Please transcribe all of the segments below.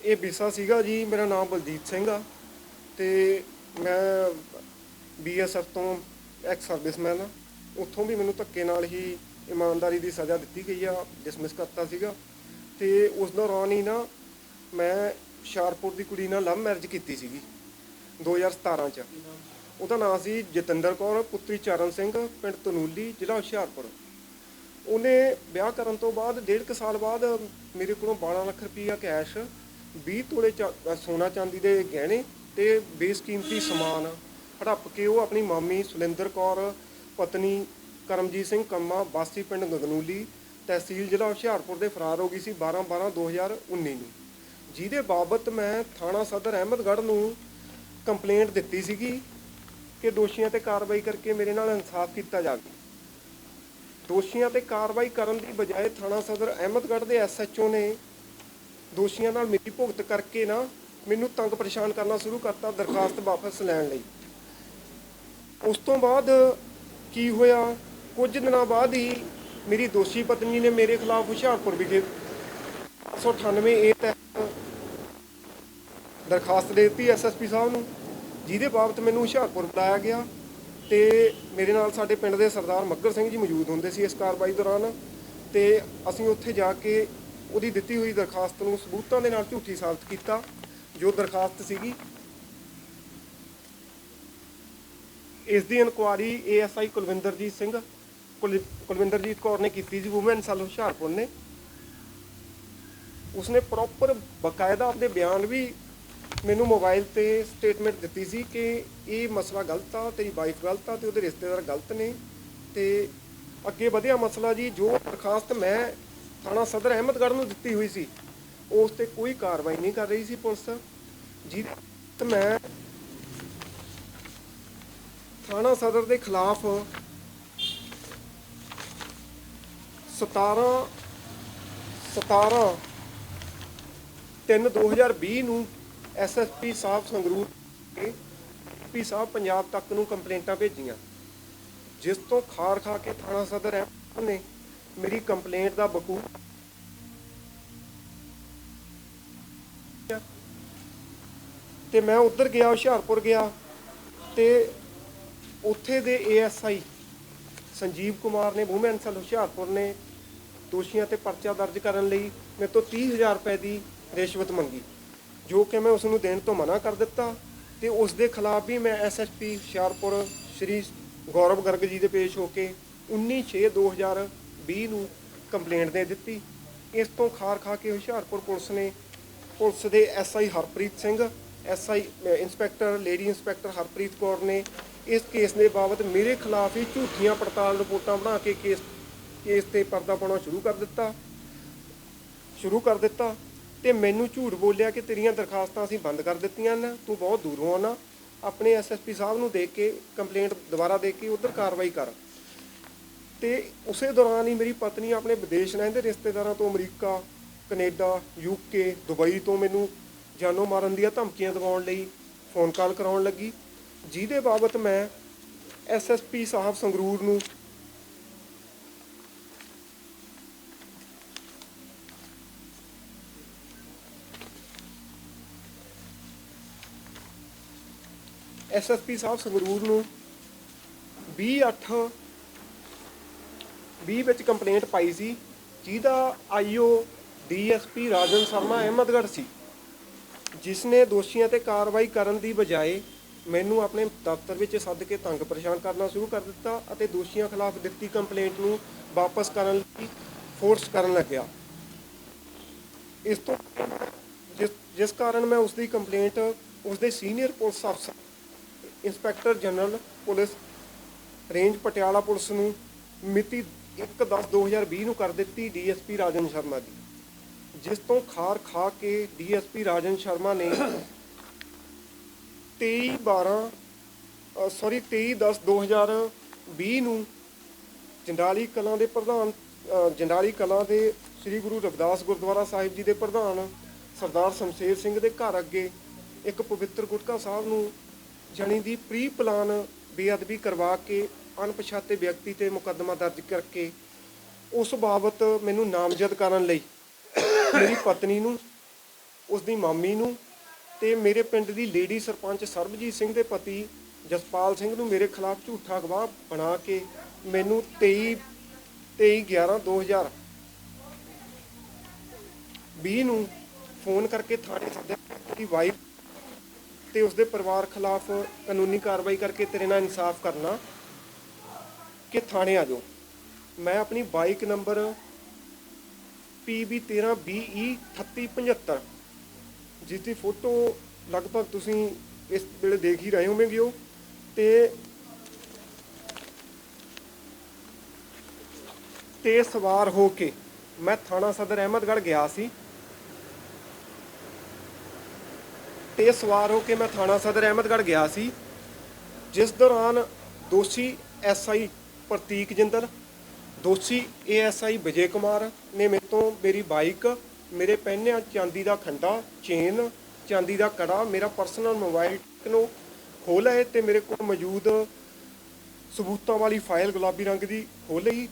ਇਹ ਵਿਸਾ ਸੀਗਾ ਜੀ, ਮੇਰਾ ਨਾਮ ਬਲਦੀਪ ਸਿੰਘ ਆ ਤੇ ਮੈਂ ਬੀਐਸਐਫ ਤੋਂ ਐਕਸ ਸਰਵਿਸਮੈਨ ਆ। ਉੱਥੋਂ ਵੀ ਮੈਨੂੰ ਧੱਕੇ ਨਾਲ ਹੀ ਇਮਾਨਦਾਰੀ ਦੀ ਸਜ਼ਾ ਦਿੱਤੀ ਗਈ ਆ ਡਿਸਮਿਸ ਕਰਤਾ ਸੀਗਾ ਤੇ ਉਸ ਦੌਰਾਨ ਹੀ ਨਾ ਮੈਂ ਹੁਸ਼ਿਆਰਪੁਰ ਦੀ ਕੁੜੀ ਨਾਲ ਲਵ ਮੈਰਿਜ ਕੀਤੀ ਸੀਗੀ 2017 ਚ। ਉਹਦਾ ਨਾਮ ਸੀ ਜਤਿੰਦਰ ਕੌਰ, ਪੁੱਤਰੀ ਚਰਨ ਸਿੰਘ, ਪਿੰਡ ਤਨੂਲੀ, ਜ਼ਿਲ੍ਹਾ ਹੁਸ਼ਿਆਰਪੁਰ। ਉਹਨੇ ਵਿਆਹ ਕਰਨ ਤੋਂ ਬਾਅਦ ਡੇਢ ਕੁ ਸਾਲ ਬਾਅਦ ਮੇਰੇ ਕੋਲੋਂ 12 ਲੱਖ ਰੁਪਈਆ ਕੈਸ਼ 20 ਤੋਲੇ ਚਾ- ਸੋਨਾ ਚਾਂਦੀ ਦੇ ਗਹਿਣੇ ਤੇ ਬੇਸਕੀਮਤੀ ਸਮਾਨ ਹੜੱਪ ਕੇ ਉਹ ਆਪਣੀ ਮਾਮੀ ਸੁਲਿੰਦਰ ਕੌਰ, ਪਤਨੀ ਕਰਮਜੀਤ ਸਿੰਘ ਕੰਮਾ ਬਾਸੀ ਪਿੰਡ ਗਗਨੂਲੀ, ਤਹਿਸੀਲ ਜ਼ਿਲ੍ਹਾ ਹੁਸ਼ਿਆਰਪੁਰ ਦੇ ਫਰਾਰ ਹੋ ਗਈ ਸੀ 12 12 2019 ਨੂੰ। ਜਿਹਦੇ ਬਾਬਤ ਮੈਂ ਥਾਣਾ ਸਦਰ ਅਹਿਮਦਗੜ੍ਹ ਨੂੰ ਕੰਪਲੇਂਟ ਦਿੱਤੀ ਸੀਗੀ ਕਿ ਦੋਸ਼ੀਆਂ ਤੇ ਕਾਰਵਾਈ ਕਰਕੇ ਮੇਰੇ ਨਾਲ ਇਨਸਾਫ ਕੀਤਾ ਜਾਵੇ। ਦੋਸ਼ੀਆਂ ਤੇ ਕਾਰਵਾਈ ਕਰਨ ਦੀ ਬਜਾਏ ਥਾਣਾ ਸਦਰ ਅਹਿਮਦਗੜ੍ਹ ਦੇ ਐਸਐਚਓ ਨੇ ਦੋਸ਼ੀਆਂ ਨਾਲ ਮਿਲੀ ਭੁਗਤ ਕਰਕੇ ਨਾ ਮੈਨੂੰ ਤੰਗ ਪਰੇਸ਼ਾਨ ਕਰਨਾ ਸ਼ੁਰੂ ਕਰਤਾ ਦਰਖਾਸਤ ਵਾਪਸ ਲੈਣ ਲਈ। ਉਸ ਤੋਂ ਬਾਅਦ ਕੀ ਹੋਇਆ? ਕੁਝ ਦਿਨਾਂ ਬਾਅਦ ਹੀ ਮੇਰੀ ਦੋਸ਼ੀ ਪਤਨੀ ਨੇ ਮੇਰੇ ਖਿਲਾਫ ਹੁਸ਼ਿਆਰਪੁਰ ਵਿਖੇ 198 ਏ ਤਹਿਤ ਦਰਖਾਸਤ ਦੇ ਦਿੱਤੀ ਐਸਐਸਪੀ ਸਾਹਿਬ ਨੂੰ, ਜਿਹਦੇ ਬਾਬਤ ਮੈਨੂੰ ਹੁਸ਼ਿਆਰਪੁਰ ਬੁਲਾਇਆ ਗਿਆ ਤੇ ਮੇਰੇ ਨਾਲ ਸਾਡੇ ਪਿੰਡ ਦੇ ਸਰਦਾਰ ਮੱਗਰ ਸਿੰਘ ਜੀ ਮੌਜੂਦ ਹੁੰਦੇ ਸੀ ਇਸ ਕਾਰਵਾਈ ਦੌਰਾਨ ਤੇ ਅਸੀਂ ਉੱਥੇ ਜਾ ਕੇ ਉਹਦੀ ਦਿੱਤੀ ਹੋਈ ਦਰਖਾਸਤ ਨੂੰ ਸਬੂਤਾਂ ਦੇ ਨਾਲ ਝੂਠੀ ਸਾਬਤ ਕੀਤਾ, ਜੋ ਦਰਖਾਸਤ ਸੀਗੀ। ਇਸ ਦੀ ਇਨਕੁਆਰੀ ਏਐਸਆਈ ਕੁਲਵਿੰਦਰਜੀਤ ਸਿੰਘ, ਕੁਲ- ਕੁਲਵਿੰਦਰਜੀਤ ਕੌਰ ਨੇ ਕੀਤੀ ਸੀ, ਵੂਮਨ ਸੈੱਲ ਹੁਸ਼ਿਆਰਪੁਰ ਨੇ। ਉਸਨੇ ਪ੍ਰੋਪਰ ਬਕਾਇਦਾ ਆਪਣੇ ਬਿਆਨ ਵੀ ਮੈਨੂੰ ਮੋਬਾਈਲ ਤੇ ਸਟੇਟਮੈਂਟ ਦਿੱਤੀ ਸੀ ਕਿ ਇਹ ਮਸਲਾ ਗਲਤ ਆ, ਤੇਰੀ ਵਾਈਫ ਗਲਤ ਆ ਤੇ ਉਹਦੇ ਰਿਸ਼ਤੇਦਾਰ ਗਲਤ ਨੇ ਤੇ ਅੱਗੇ ਵਧਿਆ ਮਸਲਾ ਜੀ, ਜੋ ਦਰਖਾਸਤ ਮੈਂ ਥਾਣਾ ਸਦਰ ਅਹਿਮਦਗੜ੍ਹ ਨੂੰ ਦਿੱਤੀ ਹੋਈ ਸੀ। ਉਸ ਤੇ ਕੋਈ ਕਾਰਵਾਈ ਨਹੀਂ ਕਰ ਰਹੀ ਸੀ ਪੁਲਿਸ। ਜੀ ਮੈਂ ਥਾਣਾ ਸਦਰ ਦੇ ਖਿਲਾਫ 17 17 3 2020 ਨੂੰ ਐਸਐਸਪੀ ਸਾਹਿਬ ਸੰਗਰੂਰ ਪੀ ਸਾਹਿਬ ਪੰਜਾਬ ਤੱਕ ਨੂੰ ਕੰਪਲੇਂਟਾਂ ਭੇਜੀਆਂ। ਜਿਸ ਤੋਂ ਖਾਰ ਖਾ ਕੇ ਥਾਣਾ ਸਦਰ ਹੈ ਨੇ ਮੇਰੀ ਕੰਪਲੇਂਟ ਦਾ ਬਕੂ। ਤੇ ਮੈਂ ਉੱਧਰ ਗਿਆ, ਹੁਸ਼ਿਆਰਪੁਰ ਗਿਆ ਤੇ ਉੱਥੇ ਦੇ ਏਐਸਆਈ ਸੰਜੀਵ ਕੁਮਾਰ ਨੇ, ਵੂਮਨ ਸੈੱਲ ਹੁਸ਼ਿਆਰਪੁਰ ਨੇ ਦੋਸ਼ੀਆਂ ਤੇ ਪਰਚਾ ਦਰਜ ਕਰਨ ਲਈ ਮੇਰੇ ਤੋਂ 30000 ਰੁਪਏ ਦੀ ਰਿਸ਼ਵਤ ਮੰਗੀ, ਜੋ ਕਿ ਮੈਂ ਉਸ ਨੂੰ ਦੇਣ ਤੋਂ ਮਨਾ ਕਰ ਦਿੱਤਾ ਤੇ ਉਸ ਦੇ ਖਿਲਾਫ ਵੀ ਮੈਂ ਐਸਐਸਪੀ ਹੁਸ਼ਿਆਰਪੁਰ ਸ਼੍ਰੀ ਗੌਰਵ ਗਰਗ ਜੀ ਦੇ ਪੇਸ਼ ਹੋ ਕੇ ਵੀਹ ਨੂੰ ਕੰਪਲੇਂਟ ਦੇ ਦਿੱਤੀ। ਇਸ ਤੋਂ ਖਾਰ ਖਾ ਕੇ ਹੁਸ਼ਿਆਰਪੁਰ ਪੁਲਿਸ ਨੇ, ਪੁਲਿਸ ਦੇ SI Harpreet Singh SI inspector lady inspector Harpreet Kaur ਨੇ ਇਸ ਕੇਸ ਦੇ ਬਾਬਤ ਮੇਰੇ ਖਿਲਾਫ ਹੀ ਝੂਠੀਆਂ ਪੜਤਾਲ ਰਿਪੋਰਟਾਂ ਬਣਾ ਕੇ ਕੇਸ ਕੇਸ ਤੇ ਪਰਦਾ ਪਾਉਣਾ ਸ਼ੁਰੂ ਕਰ ਦਿੱਤਾ। ਸ਼ੁਰੂ ਕਰ ਦਿੱਤਾ ਤੇ ਮੈਨੂੰ ਝੂਠ ਬੋਲਿਆ ਕਿ ਤੇਰੀਆਂ ਦਰਖਾਸਤਾਂ ਅਸੀਂ ਬੰਦ ਕਰ ਦਿੱਤੀਆਂ ਨੇ ਤੂੰ ਬਹੁਤ ਦੂਰੋਂ ਆਉਣਾ। ਆਪਣੇ ਐਸਐਸਪੀ ਸਾਹਿਬ ਨੂੰ ਦੇਖ ਕੇ ਕੰਪਲੇਂਟ ਦੁਬਾਰਾ ਦੇ ਕੇ ਉਧਰ ਕਾਰਵਾਈ ਕਰ। ਤੇ ਉਸੇ ਦੌਰਾਨ ਹੀ ਮੇਰੀ ਪਤਨੀ ਆਪਣੇ ਵਿਦੇਸ਼ ਰਹਿੰਦੇ ਰਿਸ਼ਤੇਦਾਰਾਂ ਤੋਂ ਅਮਰੀਕਾ, ਕੈਨੇਡਾ ਯੂਕੇ ਦੁਬਈ ਤੋਂ ਮੈਨੂੰ ਜਾਨੋਂ ਮਾਰਨ ਦੀਆਂ ਧਮਕੀਆਂ ਦਿਵਾਉਣ ਲਈ ਫੋਨ ਕਾਲ ਕਰਾਉਣ ਲੱਗੀ। ਜਿਹਦੇ ਬਾਬਤ ਮੈਂ ਐਸਐਸਪੀ ਸਾਹਿਬ ਸੰਗਰੂਰ ਨੂੰ ਐਸਐਸਪੀ ਸਾਹਿਬ ਸੰਗਰੂਰ ਨੂੰ 28 20 ਵਿੱਚ ਕੰਪਲੇਂਟ ਪਾਈ ਸੀ, ਜਿਹਦਾ ਆਈਓ ਡੀਐਸਪੀ ਰਾਜਨ ਸ਼ਰਮਾ ਅਹਿਮਦਗੜ੍ਹ ਸੀ ਜਿਸ ਨੇ ਦੋਸ਼ੀਆਂ ਤੇ ਕਾਰਵਾਈ ਕਰਨ ਦੀ ਬਜਾਏ ਮੈਨੂੰ ਆਪਣੇ ਦਫ਼ਤਰ ਵਿੱਚ ਸੱਦ ਕੇ ਤੰਗ ਪਰੇਸ਼ਾਨ ਕਰਨਾ ਸ਼ੁਰੂ ਕਰ ਦਿੱਤਾ ਅਤੇ ਦੋਸ਼ੀਆਂ ਖਿਲਾਫ ਦਿੱਤੀ ਕੰਪਲੇਂਟ ਨੂੰ ਵਾਪਸ ਕਰਨ ਲਈ ਫੋਰਸ ਕਰਨ ਲੱਗਿਆ। ਇਸ ਤੋਂ ਜਿਸ ਜਿਸ ਕਾਰਨ ਮੈਂ ਉਸ ਦੀ ਕੰਪਲੇਂਟ ਉਸ ਦੇ ਸੀਨੀਅਰ ਪੁਲਿਸ ਅਫਸਰ inspector general police range Patiala police ਨੂੰ ਮਿਤੀ 1/10/2020 ਨੂੰ ਕਰ ਦਿੱਤੀ ਡੀਐਸਪੀ ਰਾਜਨ ਸ਼ਰਮਾ ਦੀ, ਜਿਸ ਤੋਂ ਖਾਰ ਖਾ ਕੇ ਡੀਐਸਪੀ ਰਾਜਨ ਸ਼ਰਮਾ ਨੇ 23 12 ਸੌਰੀ 23 10 2020 ਨੂੰ ਜੰਡਾਲੀ ਕਲਾਂ ਦੇ ਪ੍ਰਧਾਨ ਜੰਡਾਲੀ ਕਲਾਂ ਦੇ ਸ੍ਰੀ ਗੁਰੂ ਰਵਿਦਾਸ ਗੁਰਦੁਆਰਾ ਸਾਹਿਬ ਜੀ ਦੇ ਪ੍ਰਧਾਨ ਸਰਦਾਰ ਸ਼ਮਸ਼ੇਰ ਸਿੰਘ ਦੇ ਘਰ ਅੱਗੇ ਇੱਕ ਪਵਿੱਤਰ ਗੁਟਕਾ ਸਾਹਿਬ ਨੂੰ ਜਣੀ ਦੀ ਪ੍ਰੀ ਪਲਾਨ ਬੇਅਦਬੀ ਕਰਵਾ ਕੇ ਅਣਪਛਾਤੇ ਵਿਅਕਤੀ ਤੇ ਮੁਕੱਦਮਾ ਦਰਜ ਕਰਕੇ ਉਸ ਬਾਬਤ ਮੈਨੂੰ ਨਾਮਜ਼ਦ ਕਰਨ ਲਈ ਮੇਰੀ ਪਤਨੀ ਨੂੰ ਉਸ ਦੀ ਮਾਮੀ ਨੂੰ ਤੇ ਮੇਰੇ ਪਿੰਡ ਦੀ ਲੇਡੀ ਸਰਪੰਚ ਸਰਬਜੀਤ ਸਿੰਘ ਦੇ ਪਤੀ ਜਸਪਾਲ ਸਿੰਘ ਨੂੰ ਮੇਰੇ ਖਿਲਾਫ ਝੂਠਾ ਗਵਾਹ ਬਣਾ ਕੇ ਮੈਨੂੰ 23 23 11 2000 20 ਨੂੰ ਫੋਨ ਕਰਕੇ ਥਾਣੇ ਸੱਦਿਆ ਕਿ ਵਾਈਫ ਤੇ ਉਸਦੇ ਪਰਿਵਾਰ ਖਿਲਾਫ ਕਾਨੂੰਨੀ ਕਾਰਵਾਈ ਕਰਕੇ ਤੇਰੇ ਨਾਲ ਇਨਸਾਫ ਕਰਨਾ ਕਿ ਥਾਣੇ ਆ ਜਾਓ। ਮੈਂ ਆਪਣੀ ਬਾਈਕ ਨੰਬਰ PB13BE 3875 ਜਿਸ ਦੀ ਫੋਟੋ ਲਗਭਗ ਤੁਸੀਂ ਇਸ ਵੇਲੇ ਦੇਖ ਹੀ ਰਹੇ ਹੋਵੋਗੇ ਉਹ, ਤੇ ਤੇ ਸਵਾਰ ਹੋ ਕੇ ਮੈਂ ਥਾਣਾ ਸਦਰ ਅਹਿਮਦਗੜ੍ਹ ਗਿਆ ਸੀ। ਤੇ ਸਵਾਰ ਹੋ ਕੇ ਮੈਂ ਥਾਣਾ ਸਦਰ ਅਹਿਮਦਗੜ੍ਹ ਗਿਆ ਸੀ। ਜਿਸ ਦੌਰਾਨ ਦੋਸ਼ੀ ਐਸਆਈ ਪ੍ਰਤੀਕ ਜਿੰਦਲ, ਦੋਸ਼ੀ ਏਐਸਆਈ ਵਿਜੇ ਕੁਮਾਰ ਨੇ ਮੇਰੇ ਤੋਂ ਮੇਰੀ ਬਾਈਕ, ਮੇਰੇ ਪਹਿਨਿਆ ਚਾਂਦੀ ਦਾ ਖੰਡਾ, ਚੇਨ, ਚਾਂਦੀ ਦਾ ਕੜਾ, ਮੇਰਾ ਪਰਸਨਲ ਮੋਬਾਈਲ ਨੂੰ ਖੋਹ ਲਏ ਤੇ ਮੇਰੇ ਕੋਲ ਮੌਜੂਦ ਸਬੂਤਾਂ ਵਾਲੀ ਫਾਈਲ ਗੁਲਾਬੀ ਰੰਗ ਦੀ ਖੋਹ ਲਈ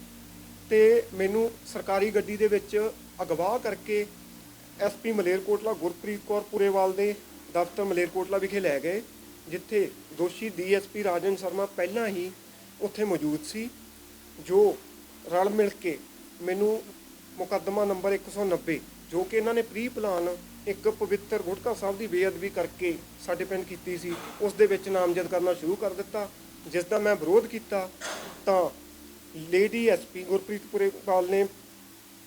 ਤੇ ਮੈਨੂੰ ਸਰਕਾਰੀ ਗੱਡੀ ਦੇ ਵਿੱਚ ਅਗਵਾ ਕਰਕੇ ਐਸਪੀ ਮਲੇਰਕੋਟਲਾ ਗੁਰਪ੍ਰੀਤ ਕੌਰ ਪੁਰੇਵਾਲ ਦੇ ਦਫ਼ਤਰ ਮਲੇਰਕੋਟਲਾ ਵਿਖੇ ਲੈ ਗਏ, ਜਿੱਥੇ ਦੋਸ਼ੀ ਡੀਐਸਪੀ ਰਾਜਨ ਸ਼ਰਮਾ ਪਹਿਲਾਂ ਹੀ ਉੱਥੇ ਮੌਜੂਦ ਸੀ, ਜੋ ਰਲ ਮਿਲ ਕੇ ਮੈਨੂੰ ਮੁਕੱਦਮਾ ਨੰਬਰ 190 ਜੋ ਕਿ ਇਹਨਾਂ ਨੇ ਪ੍ਰੀ ਪਲਾਨ ਇੱਕ ਪਵਿੱਤਰ ਗੁਟਕਾ ਸਾਹਿਬ ਦੀ ਬੇਅਦਬੀ ਕਰਕੇ ਸਾਡੇ ਪਿੰਡ ਕੀਤੀ ਸੀ, ਉਸ ਦੇ ਵਿੱਚ ਨਾਮਜ਼ਦ ਕਰਨਾ ਸ਼ੁਰੂ ਕਰ ਦਿੱਤਾ, ਜਿਸ ਦਾ ਮੈਂ ਵਿਰੋਧ ਕੀਤਾ, ਤਾਂ ਲੇਡੀ ਐਸਪੀ ਗੁਰਪ੍ਰੀਤ ਪੁਰੇਪਾਲ ਨੇ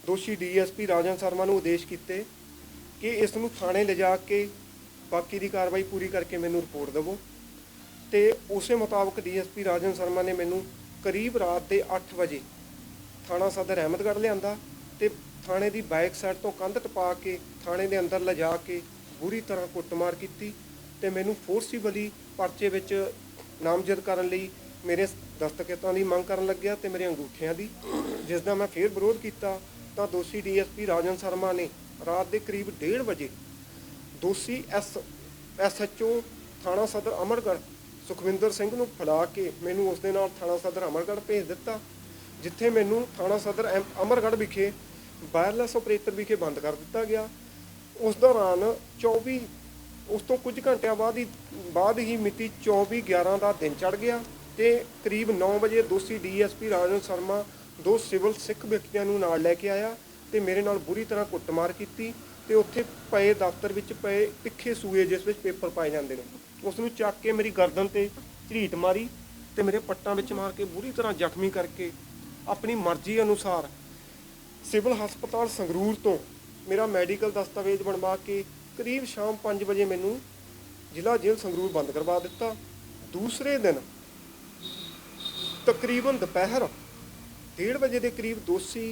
ਦੋਸ਼ੀ ਡੀਐਸਪੀ ਰਾਜਨ ਸ਼ਰਮਾ ਨੂੰ ਆਦੇਸ਼ ਕੀਤੇ ਕਿ ਇਸ ਨੂੰ ਥਾਣੇ ਲਿਜਾ ਕੇ ਬਾਕੀ ਦੀ ਕਾਰਵਾਈ ਪੂਰੀ ਕਰਕੇ ਮੈਨੂੰ ਰਿਪੋਰਟ ਦੇਵੋ। ਤੇ ਉਸੇ ਮੁਤਾਬਕ ਡੀਐਸਪੀ ਰਾਜਨ ਸ਼ਰਮਾ ਨੇ ਮੈਨੂੰ ਕਰੀਬ ਰਾਤ ਦੇ 8 ਵਜੇ ਥਾਣਾ ਸਦਰ ਅਹਿਮਦਗੜ੍ਹ ਲਿਆਂਦਾ ਤੇ ਥਾਣੇ ਦੀ ਬਾਈਕ ਸਾਈਡ ਤੋਂ ਕੰਧ ਟਪਾ ਕੇ ਥਾਣੇ ਦੇ ਅੰਦਰ ਲਿਜਾ ਕੇ ਬੁਰੀ ਤਰ੍ਹਾਂ ਕੁੱਟਮਾਰ ਕੀਤੀ ਤੇ ਮੈਨੂੰ ਫੋਰਸੀਬਲੀ ਪਰਚੇ ਵਿੱਚ ਨਾਮਜ਼ਦ ਕਰਨ ਲਈ ਮੇਰੇ ਦਸਤਖਤਾਂ ਦੀ ਮੰਗ ਕਰਨ ਲੱਗਿਆ ਤੇ ਮੇਰੇ ਅੰਗੂਠਿਆਂ ਦੀ। ਜਿਸ ਦਾ ਮੈਂ ਫੇਰ ਵਿਰੋਧ ਕੀਤਾ ਤਾਂ ਦੋਸ਼ੀ ਡੀਐਸਪੀ ਰਾਜਨ ਸ਼ਰਮਾ ਨੇ ਰਾਤ ਦੇ ਕਰੀਬ 1:30 ਵਜੇ ਦੋਸ਼ੀ ਐਸ ਐਸਐਚਓ ਥਾਣਾ ਸਦਰ ਅਮਰਗੜ੍ਹ ਸੁਖਵਿੰਦਰ ਸਿੰਘ ਨੂੰ ਫੜਾ ਕੇ ਮੈਨੂੰ ਉਸ ਦੇ ਨਾਲ ਥਾਣਾ ਸਦਰ ਅਮਰਗੜ੍ਹ ਭੇਜ ਦਿੱਤਾ, ਜਿੱਥੇ ਮੈਨੂੰ ਥਾਣਾ ਸਦਰ ਐਮ- ਅਮਰਗੜ੍ਹ ਵਿਖੇ ਵਾਇਰਲੈਸ ਆਪਰੇਟਰ ਵਿਖੇ ਬੰਦ ਕਰ ਦਿੱਤਾ ਗਿਆ। ਉਸ ਦੌਰਾਨ 24 ਉਸ ਤੋਂ ਕੁਝ ਘੰਟਿਆਂ ਬਾਅਦ ਹੀ ਬਾਅਦ ਹੀ ਮਿਤੀ 24 11 ਦਾ ਦਿਨ ਚੜ ਗਿਆ ਤੇ ਕਰੀਬ 9 ਵਜੇ ਦੋਸ਼ੀ ਡੀਐਸਪੀ ਰਾਜਨ ਸ਼ਰਮਾ ਦੋ ਸਿਵਲ ਸਿੱਖ ਵਿਅਕਤੀਆਂ ਨੂੰ ਨਾਲ ਲੈ ਕੇ ਆਇਆ ਤੇ ਮੇਰੇ ਨਾਲ ਬੁਰੀ ਤਰ੍ਹਾਂ ਕੁੱਟਮਾਰ ਕੀਤੀ। ਤੇ ਉੱਥੇ ਪਏ ਦਫ਼ਤਰ ਵਿੱਚ ਪਏ ਤਿੱਖੇ ਸੂਏ ਜਿਸ ਵਿੱਚ ਪੇਪਰ ਪਾਏ ਜਾਂਦੇ ਨੇ। ਉਸ ਨੂੰ ਚੱਕ ਕੇ ਮੇਰੀ ਗਰਦਨ ਤੇ ਝਰੀਟ ਮਾਰੀ ਤੇ ਮੇਰੇ ਪੱਟਾਂ ਵਿੱਚ ਮਾਰ ਕੇ ਬੁਰੀ ਤਰ੍ਹਾਂ ਜ਼ਖਮੀ ਕਰਕੇ ਆਪਣੀ ਮਰਜ਼ੀ ਅਨੁਸਾਰ ਸਿਵਲ ਹਸਪਤਾਲ ਸੰਗਰੂਰ ਤੋਂ ਮੇਰਾ ਮੈਡੀਕਲ ਦਸਤਾਵੇਜ਼ ਬਣਵਾ ਕੇ ਕਰੀਬ ਸ਼ਾਮ 5 ਵਜੇ ਮੈਨੂੰ ਜ਼ਿਲ੍ਹਾ ਜੇਲ੍ਹ ਸੰਗਰੂਰ ਬੰਦ ਕਰਵਾ ਦਿੱਤਾ। ਦੂਸਰੇ ਦਿਨ ਤਕਰੀਬਨ ਦੁਪਹਿਰ 1:30 ਵਜੇ ਦੇ ਕਰੀਬ ਦੋਸ਼ੀ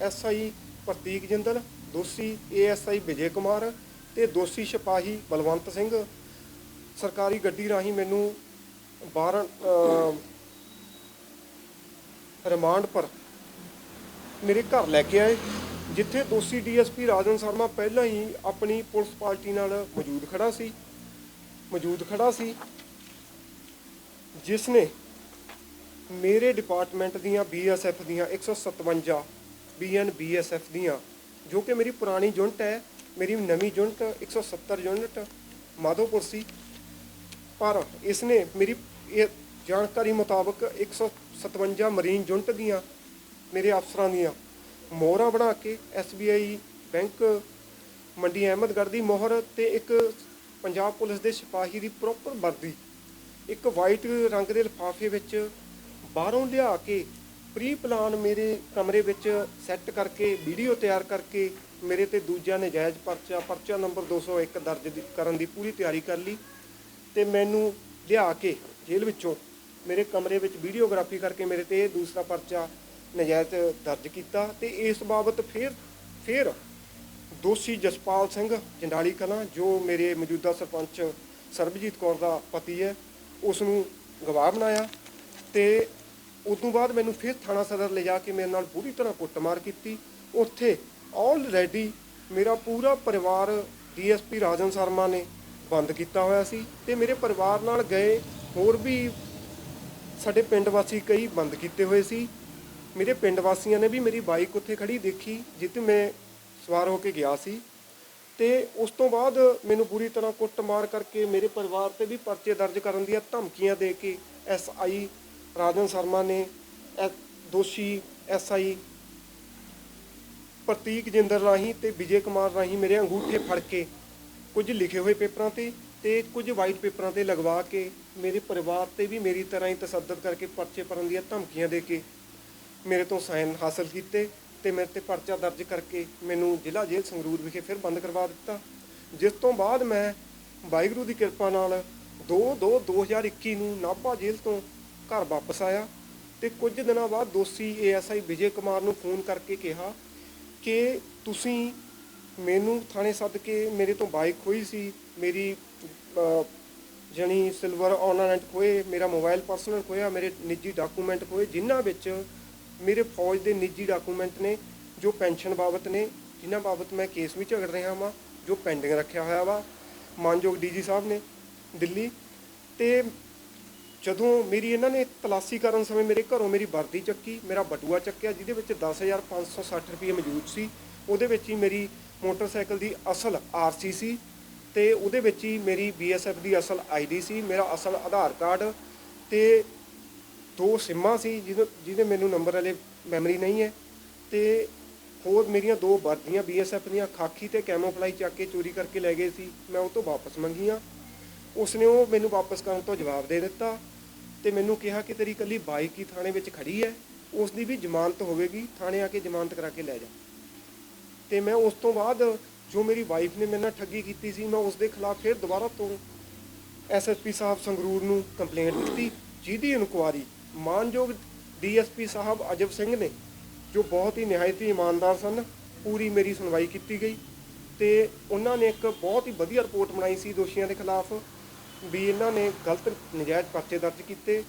ਐਸਆਈ ਪ੍ਰਤੀਕ ਜਿੰਦਲ ਦੋਸ਼ੀ ਏਐਸਆਈ ਵਿਜੇ ਕੁਮਾਰ ਤੇ ਦੋਸ਼ੀ ਸਿਪਾਹੀ ਬਲਵੰਤ ਸਿੰਘ। ਸਰਕਾਰੀ ਗੱਡੀ ਰਾਹੀਂ ਮੈਨੂੰ 12 ਰਿਮਾਂਡ ਪਰ ਮੇਰੇ ਘਰ ਲੈ ਕੇ ਆਏ, ਜਿੱਥੇ ਦੋਸ਼ੀ ਡੀਐਸਪੀ ਰਾਜਨ ਸ਼ਰਮਾ ਪਹਿਲਾਂ ਹੀ ਆਪਣੀ ਪੁਲਿਸ ਪਾਰਟੀ ਨਾਲ ਮੌਜੂਦ ਖੜਾ ਸੀ। ਮੌਜੂਦ ਖੜਾ ਸੀ, ਜਿਸ ਨੇ ਮੇਰੇ ਡਿਪਾਰਟਮੈਂਟ ਦੀਆਂ ਬੀਐਸਐਫ ਦੀਆਂ 157 ਬੀਐਨ ਬੀਐਸਐਫ ਦੀਆਂ ਜੋ ਕਿ ਮੇਰੀ ਪੁਰਾਣੀ ਯੂਨਿਟ ਹੈ, ਮੇਰੀ ਨਵੀਂ ਯੂਨਿਟ 170 ਯੂਨਿਟ ਮਾਧੋਪੁਰ ਸੀ। ਪਰ ਇਸ ਨੇ ਮੇਰੀ ਇਹ ਜਾਣਕਾਰੀ ਮੁਤਾਬਕ 157 ਮਰੀਨ ਯੂਨਿਟ ਦੀਆਂ ਮੇਰੇ ਅਫਸਰਾਂ ਦੀਆਂ ਮੋਹਰਾਂ ਬਣਾ ਕੇ SBI ਬੈਂਕ, ਮੰਡੀ ਅਹਿਮਦਗੜ੍ਹ ਦੀ ਮੋਹਰ ਤੇ ਇੱਕ ਪੰਜਾਬ ਪੁਲਿਸ ਦੇ ਸਿਪਾਹੀ ਦੀ ਪ੍ਰੋਪਰ ਵਰਦੀ, ਇੱਕ ਵਾਈਟ ਰੰਗ ਦੇ ਲਿਫਾਫੇ ਵਿੱਚ ਬਾਹਰੋਂ ਲਿਆ ਕੇ ਪ੍ਰੀ ਪਲਾਨ ਮੇਰੇ ਕਮਰੇ ਵਿੱਚ ਸੈੱਟ ਕਰਕੇ, ਵੀਡੀਓ ਤਿਆਰ ਕਰਕੇ ਮੇਰੇ ਤੇ ਦੂਜਾ ਨਜਾਇਜ਼ ਪਰਚਾ ਪਰਚਾ ਨੰਬਰ 201 ਦਰਜ ਕਰਨ ਦੀ ਪੂਰੀ ਤਿਆਰੀ ਕਰ ਲਈ ਤੇ ਮੈਨੂੰ ਲਿਆ ਕੇ ਜੇਲ੍ਹ ਵਿੱਚੋਂ ਮੇਰੇ ਕਮਰੇ ਵਿੱਚ ਵੀਡੀਓਗ੍ਰਾਫੀ ਕਰਕੇ ਮੇਰੇ ਤੇ ਇਹ ਦੂਸਰਾ ਪਰਚਾ ਨਜਾਇਜ਼ ਦਰਜ ਕੀਤਾ ਤੇ ਇਸ ਬਾਬਤ ਫਿਰ ਫਿਰ ਦੋਸ਼ੀ ਜਸਪਾਲ ਸਿੰਘ ਜੰਡਾਲੀ ਕਲਾਂ, ਜੋ ਮੇਰੇ ਮੌਜੂਦਾ ਸਰਪੰਚ ਸਰਬਜੀਤ ਕੌਰ ਦਾ ਪਤੀ ਹੈ ਉਸ ਨੂੰ ਗਵਾਹ ਬਣਾਇਆ ਤੇ ਉਦੋਂ ਬਾਅਦ ਮੈਨੂੰ ਫਿਰ ਥਾਣਾ ਸਦਰ ਲਿਜਾ ਕੇ ਮੇਰੇ ਨਾਲ ਪੂਰੀ ਤਰ੍ਹਾਂ ਕੁੱਟਮਾਰ ਕੀਤੀ। ਉੱਥੇ ਆਲਰੇਡੀ ਮੇਰਾ ਪੂਰਾ ਪਰਿਵਾਰ ਡੀਐਸਪੀ ਰਾਜਨ ਸ਼ਰਮਾ ਨੇ ਬੰਦ ਕੀਤਾ ਹੋਇਆ ਸੀ ਤੇ ਮੇਰੇ ਪਰਿਵਾਰ ਨਾਲ ਗਏ, ਹੋਰ ਵੀ ਸਾਡੇ ਪਿੰਡ ਵਾਸੀ ਕਈ ਬੰਦ ਕੀਤੇ ਹੋਏ ਸੀ। ਮੇਰੇ ਪਿੰਡ ਵਾਸੀਆਂ ਨੇ ਵੀ ਮੇਰੀ ਬਾਈਕ ਉੱਥੇ ਖੜੀ ਦੇਖੀ, ਜਿੱਥੇ ਮੈਂ ਸਵਾਰ ਹੋ ਕੇ ਗਿਆ ਸੀ। ਤੇ ਉਸ ਤੋਂ ਬਾਅਦ ਮੈਨੂੰ ਬੁਰੀ ਤਰ੍ਹਾਂ ਕੁੱਟਮਾਰ ਕਰਕੇ ਮੇਰੇ ਪਰਿਵਾਰ ਤੇ ਵੀ ਪਰਚੇ ਦਰਜ ਕਰਨ ਦੀਆਂ ਧਮਕੀਆਂ ਦੇ ਕੇ ਐਸਆਈ ਰਾਜਨ ਸ਼ਰਮਾ ਨੇ ਐ- ਦੋਸ਼ੀ ਐਸਆਈ ਪ੍ਰਤੀਕ ਜਿੰਦਰ ਰਾਹੀਂ ਤੇ ਵਿਜੇ ਕੁਮਾਰ ਰਾਹੀਂ ਮੇਰੇ ਅੰਗੂਠੇ ਫੜ ਕੇ ਕੁਝ ਲਿਖੇ ਹੋਏ ਪੇਪਰਾਂ ਤੇ ਤੇ ਕੁਝ ਵਾਈਟ ਪੇਪਰਾਂ ਤੇ ਲਗਵਾ ਕੇ ਮੇਰੇ ਪਰਿਵਾਰ ਤੇ ਵੀ ਮੇਰੀ ਤਰ੍ਹਾਂ ਹੀ ਤਸੱਦਦ ਕਰਕੇ ਪਰਚੇ ਭਰਨ ਦੀਆਂ ਧਮਕੀਆਂ ਦੇ ਕੇ ਮੇਰੇ ਤੋਂ ਸਾਈਨ ਹਾਸਲ ਕੀਤੇ ਤੇ ਮੇਰੇ ਤੇ ਪਰਚਾ ਦਰਜ ਕਰਕੇ ਮੈਨੂੰ ਜ਼ਿਲ੍ਹਾ ਜੇਲ੍ਹ ਸੰਗਰੂਰ ਵਿਖੇ ਫਿਰ ਬੰਦ ਕਰਵਾ ਦਿੱਤਾ। ਜਿਸ ਤੋਂ ਬਾਅਦ ਮੈਂ ਵਾਹਿਗੁਰੂ ਦੀ ਕਿਰਪਾ ਨਾਲ 2/2/2021 ਨੂੰ ਨਾਭਾ ਜੇਲ੍ਹ ਤੋਂ ਘਰ ਵਾਪਸ ਆਇਆ ਤੇ ਕੁਝ ਦਿਨਾਂ ਬਾਅਦ ਦੋਸ਼ੀ ਏਐਸਆਈ ਵਿਜੇ ਕੁਮਾਰ ਨੂੰ ਫੋਨ ਕਰਕੇ ਕਿਹਾ ਕਿ ਤੁਸੀਂ ਮੈਨੂੰ ਥਾਣੇ ਸੱਦ ਕੇ ਮੇਰੇ ਤੋਂ ਬਾਈਕ ਖੋਈ ਸੀ ਮੇਰੀ ਅਹ, ਜਣੀ ਸਿਲਵਰ ਆਰਨਾਮੈਂਟ ਖੋਏ ਮੇਰਾ ਮੋਬਾਈਲ ਪਰਸਨਲ ਖੋਇਆ ਮੇਰੇ ਨਿੱਜੀ ਡਾਕੂਮੈਂਟ ਖੋਏ ਜਿਨ੍ਹਾਂ ਵਿੱਚ ਮੇਰੇ ਫੌਜ ਦੇ ਨਿੱਜੀ ਡਾਕੂਮੈਂਟ ਨੇ ਜੋ ਪੈਨਸ਼ਨ ਬਾਬਤ ਨੇ ਜਿਨ੍ਹਾਂ ਬਾਬਤ ਮੈਂ ਕੇਸ ਵੀ ਝਗੜ ਰਿਹਾ ਹਾਂ ਜੋ ਪੈਂਡਿੰਗ ਰੱਖਿਆ ਹੋਇਆ ਵਾ ਮਾਨਯੋਗ ਡੀਜੀ ਸਾਹਿਬ ਨੇ ਦਿੱਲੀ। ਤੇ ਜਦੋਂ ਮੇਰੀ ਇਹਨਾਂ ਨੇ ਤਲਾਸ਼ੀ ਕਰਨ ਸਮੇਂ ਮੇਰੇ ਘਰੋਂ ਮੇਰੀ ਵਰਦੀ ਚੱਕੀ, ਮੇਰਾ ਬਟੂਆ ਚੱਕਿਆ, ਜਿਹਦੇ ਵਿੱਚ 10560 ਰੁਪਏ ਮੌਜੂਦ ਸੀ, ਉਹਦੇ ਵਿੱਚ ਹੀ ਮੇਰੀ ਮੋਟਰਸਾਈਕਲ ਦੀ ਅਸਲ ਆਰਸੀ ਸੀ ਤੇ ਉਹਦੇ ਵਿੱਚ ਹੀ ਮੇਰੀ ਬੀਐਸਐਫ ਦੀ ਅਸਲ ਆਈਡੀ ਸੀ, ਮੇਰਾ ਅਸਲ ਆਧਾਰ ਕਾਰਡ ਤੇ ਦੋ ਸਿੰਮਾਂ ਸੀ, ਜਿਹਦੇ ਜਿਹਦੇ ਮੈਨੂੰ ਨੰਬਰ ਵਾਲੇ ਮੈਮਰੀ ਨਹੀਂ ਹੈ ਤੇ ਹੋਰ ਮੇਰੀਆਂ ਦੋ ਵਰਦੀਆਂ ਬੀਐਸਐਫ ਦੀਆਂ, ਖਾਕੀ ਤੇ ਕੈਮੋਫਲਾਈ ਚੱਕ ਕੇ ਚੋਰੀ ਕਰਕੇ ਲੈ ਗਏ ਸੀ, ਮੈਂ ਉਹ ਤੋਂ ਵਾਪਸ ਮੰਗੀਆਂ। ਉਸਨੇ ਉਹ ਮੈਨੂੰ ਵਾਪਸ ਕਰਨ ਤੋਂ ਜਵਾਬ ਦੇ ਦਿੱਤਾ। ਤੇ ਮੈਨੂੰ ਕਿਹਾ ਕਿ ਤੇਰੀ ਕੱਲੀ ਬਾਈਕ ਹੀ ਥਾਣੇ ਵਿੱਚ ਖੜੀ ਹੈ ਉਸ ਦੀ ਵੀ ਜ਼ਮਾਨਤ ਹੋਵੇਗੀ, ਥਾਣੇ ਆ ਕੇ ਜ਼ਮਾਨਤ ਕਰਾ ਕੇ ਲੈ ਜਾ। ਤੇ ਮੈਂ ਉਸ ਤੋਂ ਬਾਅਦ ਜੋ ਮੇਰੀ ਵਾਈਫ ਨੇ ਮੇਰੇ ਨਾਲ ਠੱਗੀ ਕੀਤੀ ਸੀ, ਮੈਂ ਉਸ ਦੇ ਖਿਲਾਫ ਫਿਰ ਦੁਬਾਰਾ ਤੋਂ ਐਸਐਸਪੀ ਸਾਹਿਬ ਸੰਗਰੂਰ ਨੂੰ ਕੰਪਲੇਂਟ ਦਿੱਤੀ, ਜਿਹਦੀ ਇਨਕੁਆਰੀ ਮਾਨਯੋਗ ਡੀਐਸਪੀ ਸਾਹਿਬ ਅਜਬ ਸਿੰਘ ਨੇ, ਜੋ ਬਹੁਤ ਹੀ ਨਿਹਾਇਤੀ ਇਮਾਨਦਾਰ ਸਨ, ਪੂਰੀ ਮੇਰੀ ਸੁਣਵਾਈ ਕੀਤੀ ਗਈ। ਤੇ ਉਹਨਾਂ ਨੇ ਇੱਕ ਬਹੁਤ ਹੀ ਵਧੀਆ ਰਿਪੋਰਟ ਬਣਾਈ ਸੀ ਦੋਸ਼ੀਆਂ ਦੇ ਖਿਲਾਫ ਵੀ ਇਹਨਾਂ ਨੇ ਗਲਤ ਨਜਾਇਜ਼ ਪਰਚੇ ਦਰਜ ਕੀਤੇ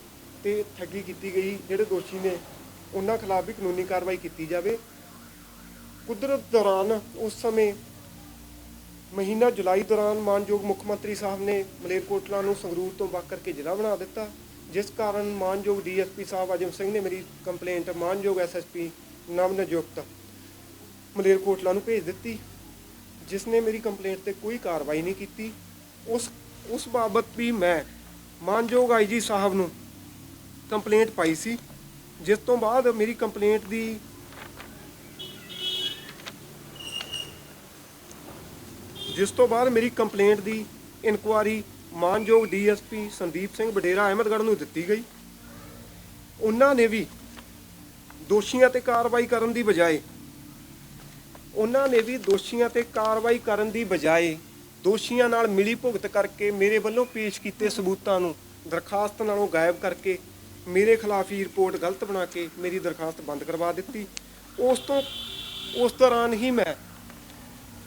ਤੇ ਠੱਗੀ ਕੀਤੀ ਗਈ, ਜਿਹੜੇ ਦੋਸ਼ੀ ਨੇ ਉਹਨਾਂ ਖਿਲਾਫ ਵੀ ਕਾਨੂੰਨੀ ਕਾਰਵਾਈ ਕੀਤੀ ਜਾਵੇ। ਕੁਦਰਤ ਦੌਰਾਨ ਉਸ ਸਮੇਂ ਮਹੀਨਾ ਜੁਲਾਈ ਦੌਰਾਨ ਮਾਨਯੋਗ ਮੁੱਖ ਮੰਤਰੀ ਸਾਹਿਬ ਨੇ ਮਲੇਰਕੋਟਲਾ ਨੂੰ ਸੰਗਰੂਰ ਤੋਂ ਵੱਖ ਕਰਕੇ ਜ਼ਿਲ੍ਹਾ ਬਣਾ ਦਿੱਤਾ, ਜਿਸ ਕਾਰਨ ਮਾਨਯੋਗ ਡੀਐਸਪੀ ਸਾਹਿਬ ਅਜਮ ਸਿੰਘ ਨੇ ਮੇਰੀ ਕੰਪਲੇਂਟ ਮਾਨਯੋਗ ਐਸਐਸਪੀ ਨਵ ਨਿਯੁਕਤ ਮਲੇਰਕੋਟਲਾ ਨੂੰ ਭੇਜ ਦਿੱਤੀ, ਜਿਸ ਨੇ ਮੇਰੀ ਕੰਪਲੇਂਟ ਤੇ ਕੋਈ ਕਾਰਵਾਈ ਨਹੀਂ ਕੀਤੀ। ਉਸ ਉਸ ਬਾਬਤ ਵੀ ਮੈਂ ਮਾਨਯੋਗ ਆਈਜੀ ਸਾਹਿਬ ਨੂੰ ਕੰਪਲੇਂਟ ਪਾਈ ਸੀ। ਜਿਸ ਤੋਂ ਬਾਅਦ ਮੇਰੀ ਕੰਪਲੇਂਟ ਦੀ ਜਿਸ ਤੋਂ ਬਾਅਦ ਮੇਰੀ ਕੰਪਲੇਂਟ ਦੀ ਇਨਕੁਆਰੀ ਮਾਨਯੋਗ ਡੀਐਸਪੀ ਸੰਦੀਪ ਸਿੰਘ ਬਡੇਰਾ ਅਹਿਮਦਗੜ੍ਹ ਨੂੰ ਦਿੱਤੀ ਗਈ। ਉਹਨਾਂ ਨੇ ਵੀ ਦੋਸ਼ੀਆਂ ਤੇ ਕਾਰਵਾਈ ਕਰਨ ਦੀ ਬਜਾਏ, ਉਹਨਾਂ ਨੇ ਵੀ ਦੋਸ਼ੀਆਂ ਤੇ ਕਾਰਵਾਈ ਕਰਨ ਦੀ ਬਜਾਏ ਦੋਸ਼ੀਆਂ ਨਾਲ ਮਿਲੀ ਭੁਗਤ ਕਰਕੇ ਮੇਰੇ ਵੱਲੋਂ ਪੇਸ਼ ਕੀਤੇ ਸਬੂਤਾਂ ਨੂੰ ਦਰਖਾਸਤ ਨਾਲੋਂ ਗਾਇਬ ਕਰਕੇ ਮੇਰੇ ਖਿਲਾਫ ਹੀ ਰਿਪੋਰਟ ਗਲਤ ਬਣਾ ਕੇ ਮੇਰੀ ਦਰਖਾਸਤ ਬੰਦ ਕਰਵਾ ਦਿੱਤੀ। ਉਸ ਤੋਂ, ਉਸ ਦੌਰਾਨ ਹੀ ਮੈਂ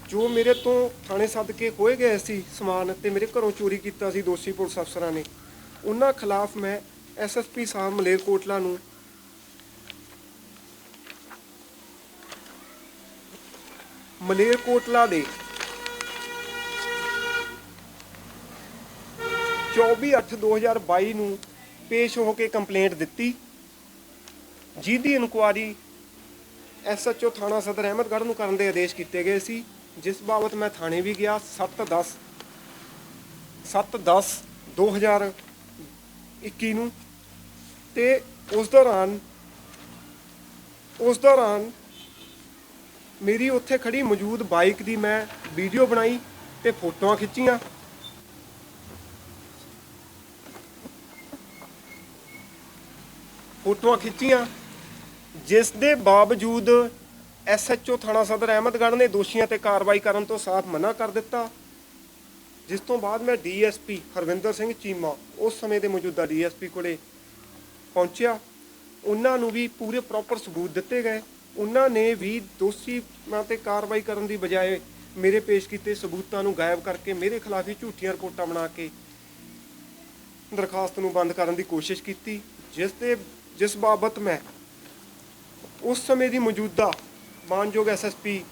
ਜੋ ਮੇਰੇ ਤੋਂ ਥਾਣੇ ਸੱਦ ਕੇ ਖੋਏ ਗਏ ਸੀ ਸਮਾਨ ਤੇ ਮੇਰੇ ਘਰੋਂ ਚੋਰੀ ਕੀਤਾ ਸੀ ਦੋਸ਼ੀ ਪੁਲਿਸ ਅਫਸਰਾਂ ਨੇ, ਉਹਨਾਂ ਖਿਲਾਫ ਮੈਂ ਐਸਐਸਪੀ ਸਾਹਿਬ ਮਲੇਰਕੋਟਲਾ ਨੂੰ ਮਲੇਰਕੋਟਲਾ ਦੇ 24/8/2022 ਨੂੰ ਪੇਸ਼ ਹੋ ਕੇ ਕੰਪਲੇਂਟ ਦਿੱਤੀ। ਜਿਹਦੀ ਇਨਕੁਆਰੀ ਐਸਐਚਓ ਥਾਣਾ ਸਦਰ ਅਹਿਮਦਗੜ੍ਹ ਨੂੰ ਕਰਨ ਦੇ ਆਦੇਸ਼ ਕੀਤੇ ਗਏ ਸੀ। ਜਿਸ ਬਾਬਤ ਮੈਂ ਥਾਣੇ ਵੀ ਗਿਆ 7/10 7/10 2021 ਨੂੰ। ਤੇ ਉਸ ਦੌਰਾਨ ਉਸ ਦੌਰਾਨ ਮੇਰੀ ਉੱਥੇ ਖੜੀ ਮੌਜੂਦ ਬਾਈਕ ਦੀ ਮੈਂ ਵੀਡੀਓ ਬਣਾਈ ਤੇ ਫੋਟੋਆਂ ਖਿੱਚੀਆਂ। ਫੋਟੋਆਂ ਖਿੱਚੀਆਂ, ਜਿਸ ਦੇ ਬਾਵਜੂਦ ਐਸਐਚਓ ਥਾਣਾ ਸਦਰ ਅਹਿਮਦਗੜ੍ਹ ਨੇ ਦੋਸ਼ੀਆਂ ਤੇ ਕਾਰਵਾਈ ਕਰਨ ਤੋਂ ਸਾਫ਼ ਮਨਾ ਕਰ ਦਿੱਤਾ। ਜਿਸ ਤੋਂ ਬਾਅਦ ਮੈਂ ਡੀਐਸਪੀ ਹਰਵਿੰਦਰ ਸਿੰਘ ਚੀਮਾ ਉਸ ਸਮੇਂ ਦੇ ਮੌਜੂਦਾ ਡੀਐਸਪੀ ਕੋਲੇ ਪਹੁੰਚਿਆ। ਉਹਨਾਂ ਨੂੰ ਵੀ ਪੂਰੇ ਪ੍ਰੋਪਰ ਸਬੂਤ ਦਿੱਤੇ ਗਏ। ਉਹਨਾਂ ਨੇ ਵੀ ਦੋਸ਼ੀਆਂ ਤੇ ਕਾਰਵਾਈ ਕਰਨ ਦੀ ਬਜਾਏ ਮੇਰੇ ਪੇਸ਼ ਕੀਤੇ ਸਬੂਤਾਂ ਨੂੰ ਗਾਇਬ ਕਰਕੇ ਮੇਰੇ ਖਿਲਾਫ ਹੀ ਝੂਠੀਆਂ ਰਿਪੋਰਟਾਂ ਬਣਾ ਕੇ ਦਰਖਾਸਤ ਨੂੰ ਬੰਦ ਕਰਨ ਦੀ ਕੋਸ਼ਿਸ਼ ਕੀਤੀ, ਜਿਸ ਦੇ ਜਿਸ ਬਾਬਤ ਮੈਂ ਉਸ ਸਮੇਂ ਦੀ ਮੌਜੂਦਾ ਮਾਨਯੋਗ ਐਸਐਸਪੀ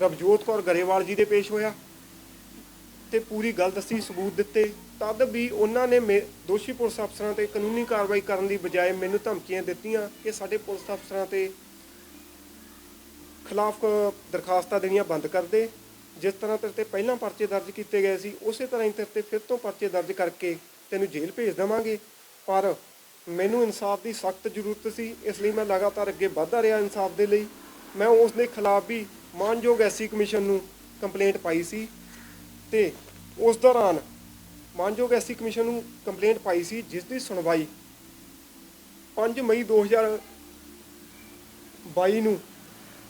ਰਵਜੋਤ ਕੌਰ ਗਰੇਵਾਲ ਜੀ ਦੇ ਪੇਸ਼ ਹੋਇਆ ਤੇ ਪੂਰੀ ਗੱਲ ਦੱਸੀ, ਸਬੂਤ ਦਿੱਤੇ, ਤਦ ਵੀ ਉਹਨਾਂ ਨੇ ਮੇ- ਦੋਸ਼ੀ ਪੁਲਿਸ ਅਫਸਰਾਂ ਤੇ ਕਾਨੂੰਨੀ ਕਾਰਵਾਈ ਕਰਨ ਦੀ ਬਜਾਏ ਮੈਨੂੰ ਧਮਕੀਆਂ ਦਿੱਤੀਆਂ ਕਿ ਸਾਡੇ ਪੁਲਿਸ ਅਫਸਰਾਂ ਤੇ ਖਿਲਾਫ ਦਰਖਾਸਤਾਂ ਦੇਣੀਆਂ ਬੰਦ ਕਰ ਦੇ। ਜਿਸ ਤਰ੍ਹਾਂ ਤੇਰੇ ਤੇ ਪਹਿਲਾਂ ਪਰਚੇ ਦਰਜ ਕੀਤੇ ਗਏ ਸੀ, ਉਸੇ ਤਰ੍ਹਾਂ ਹੀ ਤੇਰੇ ਤੇ ਫਿਰ ਤੋਂ ਪਰਚੇ ਦਰਜ ਕਰਕੇ ਤੈਨੂੰ ਜੇਲ੍ਹ ਭੇਜ ਦੇਵਾਂਗੇ। ਪਰ ਮੈਨੂੰ ਇਨਸਾਫ ਦੀ ਸਖਤ ਜ਼ਰੂਰਤ ਸੀ, ਇਸ ਲਈ ਮੈਂ ਲਗਾਤਾਰ ਅੱਗੇ ਵਧਦਾ ਰਿਹਾ ਇਨਸਾਫ ਦੇ ਲਈ। ਮੈਂ ਉਸ ਦੇ ਖਿਲਾਫ ਵੀ ਮਾਨਯੋਗ ਐਸਸੀ ਕਮਿਸ਼ਨ ਨੂੰ ਕੰਪਲੇਂਟ ਪਾਈ ਸੀ ਤੇ ਉਸ ਦੌਰਾਨ ਮਾਨਯੋਗ ਐਸਸੀ ਕਮਿਸ਼ਨ ਨੂੰ ਕੰਪਲੇਂਟ ਪਾਈ ਸੀ, ਜਿਸ ਦੀ ਸੁਣਵਾਈ 5 ਮਈ 2022 ਨੂੰ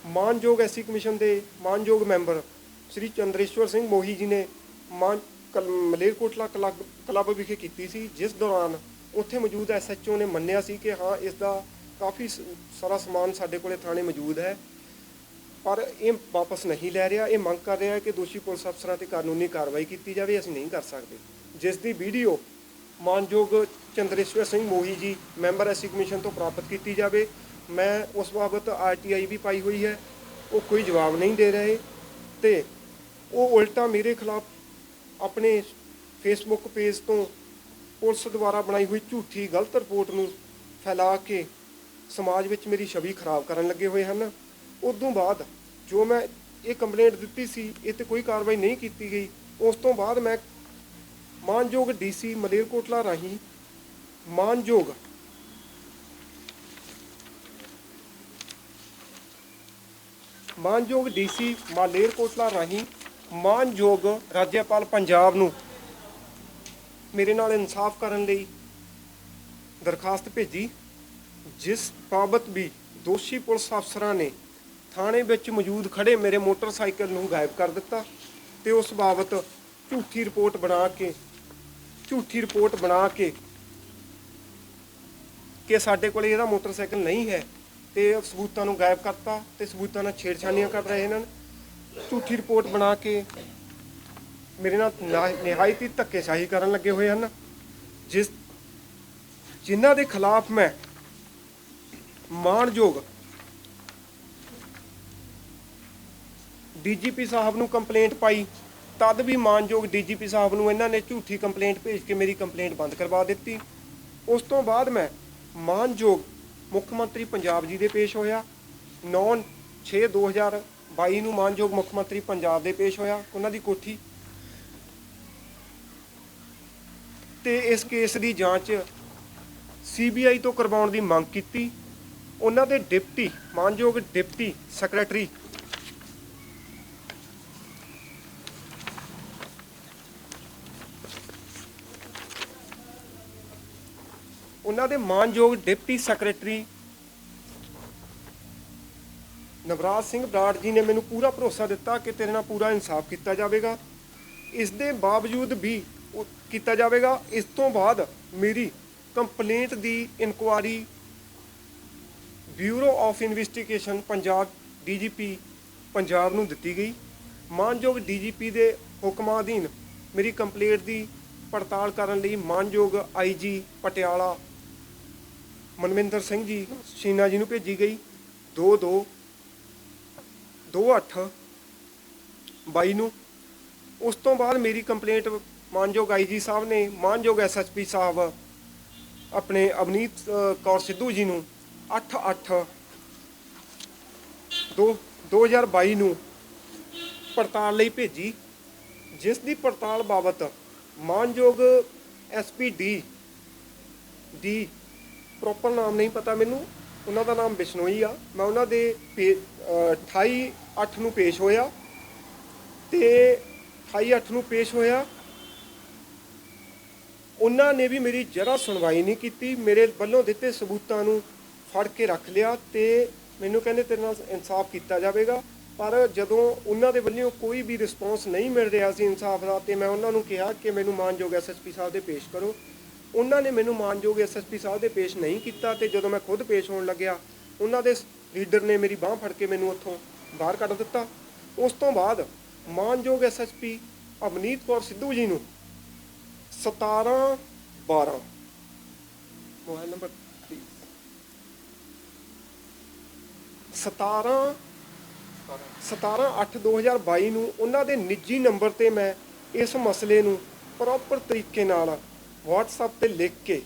ਮਾਨਯੋਗ ਐਸਸੀ ਕਮਿਸ਼ਨ ਦੇ ਮਾਨਯੋਗ ਮੈਂਬਰ ਸ੍ਰੀ ਚੰਦਰੇਸ਼ਵਰ ਸਿੰਘ ਮੋਹੀ ਜੀ ਨੇ ਮਾਨ, ਕਲ- ਮਲੇਰਕੋਟਲਾ ਕਲੱਬ ਕਲੱਬ ਵਿਖੇ ਕੀਤੀ ਸੀ, ਜਿਸ ਦੌਰਾਨ ਉੱਥੇ ਮੌਜੂਦ ਐਸਐਚਓ ਨੇ ਮੰਨਿਆ ਸੀ ਕਿ ਹਾਂ, ਇਸ ਦਾ ਕਾਫੀ ਸ- ਸਾਰਾ ਸਮਾਨ ਸਾਡੇ ਕੋਲੇ ਥਾਣੇ ਮੌਜੂਦ ਹੈ। ਪਰ ਇਹ ਵਾਪਸ ਨਹੀਂ ਲੈ ਰਿਹਾ। ਇਹ ਮੰਗ ਕਰ ਰਿਹਾ ਹੈ ਕਿ ਦੋਸ਼ੀ ਪੁਲਿਸ ਅਫਸਰਾਂ ਤੇ ਕਾਨੂੰਨੀ ਕਾਰਵਾਈ ਕੀਤੀ ਜਾਵੇ। ਅਸੀਂ ਨਹੀਂ ਕਰ ਸਕਦੇ। ਜਿਸ ਦੀ ਵੀਡੀਓ ਮਾਨਯੋਗ ਚੰਦਰੇਸ਼ਵਰ ਸਿੰਘ ਮੋਹੀ ਜੀ, ਮੈਂਬਰ ਐਸੀ ਕਮਿਸ਼ਨ ਤੋਂ ਪ੍ਰਾਪਤ ਕੀਤੀ ਜਾਵੇ, ਮੈਂ ਉਸ ਬਾਬਤ ਆਰਟੀਆਈ ਵੀ ਪਾਈ ਹੋਈ ਹੈ। ਉਹ ਕੋਈ ਜਵਾਬ ਨਹੀਂ ਦੇ ਰਹੇ ਤੇ ਉਹ ਉਲਟਾ ਮੇਰੇ ਖਿਲਾਫ ਆਪਣੇ ਫੇਸਬੁੱਕ ਪੇਜ ਤੋਂ ਪੁਲਿਸ ਦੁਆਰਾ ਬਣਾਈ ਹੋਈ ਝੂਠੀ ਗਲਤ ਰਿਪੋਰਟ ਨੂੰ ਫੈਲਾ ਕੇ ਸਮਾਜ ਵਿੱਚ ਮੇਰੀ ਛਵੀ ਖਰਾਬ ਕਰਨ ਲੱਗੇ ਹੋਏ ਹਨ। ਉਦੋਂ ਬਾਅਦ ਜੋ ਮੈਂ ਇਹ ਕੰਪਲੇਂਟ ਦਿੱਤੀ ਸੀ, ਇਹ ਤੇ ਕੋਈ ਕਾਰਵਾਈ ਨਹੀਂ ਕੀਤੀ ਗਈ। ਉਸ ਤੋਂ ਬਾਅਦ ਮੈਂ ਮਾਨਯੋਗ ਡੀਸੀ ਮਲੇਰਕੋਟਲਾ ਰਾਹੀਂ ਮਾਨਯੋਗ ਮਾਨਯੋਗ ਡੀਸੀ ਮਾਲੇਰਕੋਟਲਾ ਰਾਹੀਂ ਮਾਨਯੋਗ ਰਾਜਪਾਲ ਪੰਜਾਬ ਨੂੰ ਮੇਰੇ ਨਾਲ ਇਨਸਾਫ ਕਰਨ ਲਈ ਦਰਖਾਸਤ ਭੇਜੀ, ਜਿਸ ਬਾਬਤ ਵੀ ਦੋਸ਼ੀ ਪੁਲਿਸ ਅਫਸਰਾਂ ਨੇ ਥਾਣੇ ਵਿੱਚ ਮੌਜੂਦ ਖੜੇ ਮੇਰੇ ਮੋਟਰਸਾਈਕਲ ਨੂੰ ਗਾਇਬ ਕਰ ਦਿੱਤਾ ਤੇ ਉਸ ਬਾਬਤ ਝੂਠੀ ਰਿਪੋਰਟ ਬਣਾ ਕੇ, ਝੂਠੀ ਰਿਪੋਰਟ ਬਣਾ ਕੇ ਕਿ ਸਾਡੇ ਕੋਲ ਇਹਦਾ ਮੋਟਰਸਾਈਕਲ ਨਹੀਂ ਹੈ ਤੇ ਸਬੂਤਾਂ ਨੂੰ ਗਾਇਬ ਕਰਤਾ ਤੇ ਸਬੂਤਾਂ ਨਾਲ ਛੇੜਛਾੜੀਆਂ ਕਰ ਰਹੇ ਹਨ ਝੂਠੀ ਰਿਪੋਰਟ ਬਣਾ ਕੇ ਮੇਰੇ ਨਾਲ ਨਾ- ਨਿਹਾਇਤੀ ਧੱਕੇਸ਼ਾਹੀ ਕਰਨ ਲੱਗੇ ਹੋਏ ਹਨ। ਜਿਸ ਜਿਨ੍ਹਾਂ ਦੇ ਖਿਲਾਫ ਮੈਂ ਮਾਣਯੋਗ ਡੀਜੀਪੀ ਸਾਹਿਬ ਨੂੰ ਕੰਪਲੇਂਟ ਪਾਈ, ਤਦ ਵੀ ਮਾਨਯੋਗ ਡੀਜੀਪੀ ਸਾਹਿਬ ਨੂੰ ਇਹਨਾਂ ਨੇ ਝੂਠੀ ਕੰਪਲੇਂਟ ਭੇਜ ਕੇ ਮੇਰੀ ਕੰਪਲੇਂਟ ਬੰਦ ਕਰਵਾ ਦਿੱਤੀ। ਉਸ ਤੋਂ ਬਾਅਦ ਮੈਂ ਮਾਨਯੋਗ ਮੁੱਖ ਮੰਤਰੀ ਪੰਜਾਬ ਜੀ ਦੇ ਪੇਸ਼ ਹੋਇਆ। 9 6 2022 ਨੂੰ ਮਾਨਯੋਗ ਮੁੱਖ ਮੰਤਰੀ ਪੰਜਾਬ ਦੇ ਪੇਸ਼ ਹੋਇਆ। ਉਹਨਾਂ ਦੀ ਕੋਠੀ ਤੇ ਇਸ ਕੇਸ ਦੀ ਜਾਂਚ ਸੀਬੀਆਈ ਤੋਂ ਕਰਵਾਉਣ ਦੀ ਮੰਗ ਕੀਤੀ। ਉਹਨਾਂ ਦੇ ਡਿਪਟੀ, ਮਾਨਯੋਗ ਡਿਪਟੀ ਸੈਕਟਰੀ ਉਹਨਾਂ ਦੇ ਮਾਨਯੋਗ ਡਿਪਟੀ ਸੈਕਟਰੀ ਨਵਰਾਜ ਸਿੰਘ ਬਰਾੜ ਜੀ ਨੇ ਮੈਨੂੰ ਪੂਰਾ ਭਰੋਸਾ ਦਿੱਤਾ ਕਿ ਤੇਰੇ ਨਾਲ ਪੂਰਾ ਇਨਸਾਫ ਕੀਤਾ ਜਾਵੇਗਾ। ਇਸ ਦੇ ਬਾਵਜੂਦ ਵੀ ਉਹ ਕੀਤਾ ਜਾਵੇਗਾ। ਇਸ ਤੋਂ ਬਾਅਦ ਮੇਰੀ complaint the inquiry bureau of investigation Punjab DGP Punjab ਨੂੰ ਦਿੱਤੀ ਗਈ। ਮਾਨਯੋਗ ਡੀਜੀਪੀ ਦੇ ਹੁਕਮਾਂ ਅਧੀਨ ਮੇਰੀ ਕੰਪਲੇਂਟ ਦੀ ਪੜਤਾਲ ਕਰਨ ਲਈ ਮਾਨਯੋਗ ਆਈਜੀ ਪਟਿਆਲਾ ਮਨਵਿੰਦਰ ਸਿੰਘ ਜੀ, ਸ਼ੀਨਾ ਜੀ ਨੂੰ ਭੇਜੀ ਗਈ। 2 2 28 22 ਨੂੰ। ਉਸ ਤੋਂ ਬਾਅਦ ਮੇਰੀ ਕੰਪਲੇਂਟ ਮਾਨਯੋਗ ਆਈਜੀ ਸਾਹਿਬ ਨੇ ਮਾਨਯੋਗ ਐਸਐਸਪੀ ਸਾਹਿਬ ਆਪਣੇ ਅਵਨੀਤ ਕੌਰ ਸਿੱਧੂ ਜੀ ਨੂੰ 8 8 2 2022 ਨੂੰ ਪੜਤਾਲ ਲਈ ਭੇਜੀ ਜਿਸ ਦੀ ਪੜਤਾਲ ਬਾਬਤ ਮਾਨਯੋਗ ਐਸਪੀਡੀ ਦੀ ਪ੍ਰੋਪਰ ਨਾਮ ਨਹੀਂ ਪਤਾ ਮੈਨੂੰ ਉਹਨਾਂ ਦਾ ਨਾਮ ਬਿਸ਼ਨੋਈ ਆ। ਮੈਂ ਉਹਨਾਂ ਦੇ ਪੇ- ਅ, 28 8 ਨੂੰ ਪੇਸ਼ ਹੋਇਆ ਤੇ 28 8 ਨੂੰ ਪੇਸ਼ ਹੋਇਆ। ਉਹਨਾਂ ਨੇ ਵੀ ਮੇਰੀ ਜਰਾ ਸੁਣਵਾਈ ਨਹੀਂ ਕੀਤੀ, ਮੇਰੇ ਵੱਲੋਂ ਦਿੱਤੇ ਸਬੂਤਾਂ ਨੂੰ ਫੜ ਕੇ ਰੱਖ ਲਿਆ ਤੇ ਮੈਨੂੰ ਕਹਿੰਦੇ ਤੇਰੇ ਨਾਲ ਇਨਸਾਫ ਕੀਤਾ ਜਾਵੇਗਾ। ਪਰ ਜਦੋਂ ਉਹਨਾਂ ਦੇ ਵੱਲੋਂ ਕੋਈ ਵੀ ਰਿਸਪੌਂਸ ਨਹੀਂ ਮਿਲ ਰਿਹਾ ਸੀ ਇਨਸਾਫ ਦਾ ਤੇ ਮੈਂ ਉਹਨਾਂ ਨੂੰ ਕਿਹਾ ਕਿ ਮੈਨੂੰ ਮਾਨਯੋਗ ਐਸਐਸਪੀ ਸਾਹਿਬ ਦੇ ਪੇਸ਼ ਕਰੋ। ਉਹਨਾਂ ਨੇ ਮੈਨੂੰ ਮਾਨਯੋਗ ਐਸਐਸਪੀ ਸਾਹਿਬ ਦੇ ਪੇਸ਼ ਨਹੀਂ ਕੀਤਾ ਤੇ ਜਦੋਂ ਮੈਂ ਖੁਦ ਪੇਸ਼ ਹੋਣ ਲੱਗਿਆ, ਉਹਨਾਂ ਦੇ ਲੀਡਰ ਨੇ ਮੇਰੀ ਬਾਹ ਫੜ ਕੇ ਮੈਨੂੰ ਉੱਥੋਂ ਬਾਹਰ ਕੱਢ ਦਿੱਤਾ। ਉਸ ਤੋਂ ਬਾਅਦ ਮਾਨਯੋਗ ਐਸਐਸਪੀ ਅਵਨੀਤ ਕੌਰ ਸਿੱਧੂ ਜੀ ਨੂੰ 17 12 ਮੋਬਾਈਲ ਨੰਬਰ ਪਲੀਜ਼ 17 17 8 2022 ਨੂੰ ਉਹਨਾਂ ਦੇ ਨਿੱਜੀ ਨੰਬਰ ਤੇ ਮੈਂ ਇਸ ਮਸਲੇ ਨੂੰ ਪ੍ਰੋਪਰ ਤਰੀਕੇ ਨਾਲ WhatsApp ਤੇ ਲਿਖ ਕੇ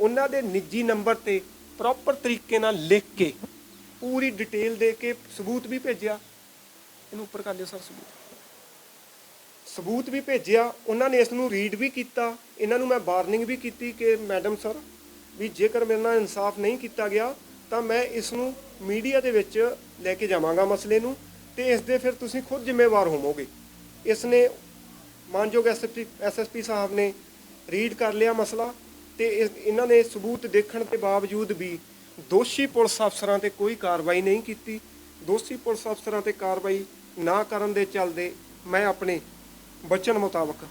ਉਹਨਾਂ ਦੇ ਨਿੱਜੀ ਨੰਬਰ ਤੇ ਪ੍ਰੋਪਰ ਤਰੀਕੇ ਨਾਲ ਲਿਖ ਕੇ ਪੂਰੀ ਡਿਟੇਲ ਦੇ ਕੇ ਸਬੂਤ ਵੀ ਭੇਜਿਆ। ਇਹਨੂੰ ਉੱਪਰ ਕਰ ਲਿਓ ਸਰ ਸਬੂਤ। ਸਬੂਤ ਵੀ ਭੇਜਿਆ। ਉਹਨਾਂ ਨੇ ਇਸ ਨੂੰ ਰੀਡ ਵੀ ਕੀਤਾ। ਇਹਨਾਂ ਨੂੰ ਮੈਂ ਵਾਰਨਿੰਗ ਵੀ ਕੀਤੀ ਕਿ ਮੈਡਮ ਸਰ ਵੀ ਜੇਕਰ ਮੇਰੇ ਨਾਲ ਇਨਸਾਫ ਨਹੀਂ ਕੀਤਾ ਗਿਆ, ਤਾਂ ਮੈਂ ਇਸ ਨੂੰ ਮੀਡੀਆ ਦੇ ਵਿੱਚ ਲੈ ਕੇ ਜਾਵਾਂਗਾ ਮਸਲੇ ਨੂੰ ਤੇ ਇਸ ਦੇ ਫਿਰ ਤੁਸੀਂ ਖੁਦ ਜ਼ਿੰਮੇਵਾਰ ਹੋਵੋਗੇ। ਇਸ ਨੇ ਮਾਨਯੋਗ ਐਸਐਸਪੀ ਐਸਐਸਪੀ ਸਾਹਿਬ ਨੇ ਰੀਡ ਕਰ ਲਿਆ ਮਸਲਾ ਤੇ ਇਸ- ਇਹਨਾਂ ਨੇ ਸਬੂਤ ਦੇਖਣ ਦੇ ਬਾਵਜੂਦ ਵੀ ਦੋਸ਼ੀ ਪੁਲਿਸ ਅਫਸਰਾਂ ਤੇ ਕੋਈ ਕਾਰਵਾਈ ਨਹੀਂ ਕੀਤੀ। ਦੋਸ਼ੀ ਪੁਲਿਸ ਅਫਸਰਾਂ ਤੇ ਕਾਰਵਾਈ ਨਾ ਕਰਨ ਦੇ ਚੱਲਦੇ ਮੈਂ ਆਪਣੇ ਬਚਨ ਮੁਤਾਬਕ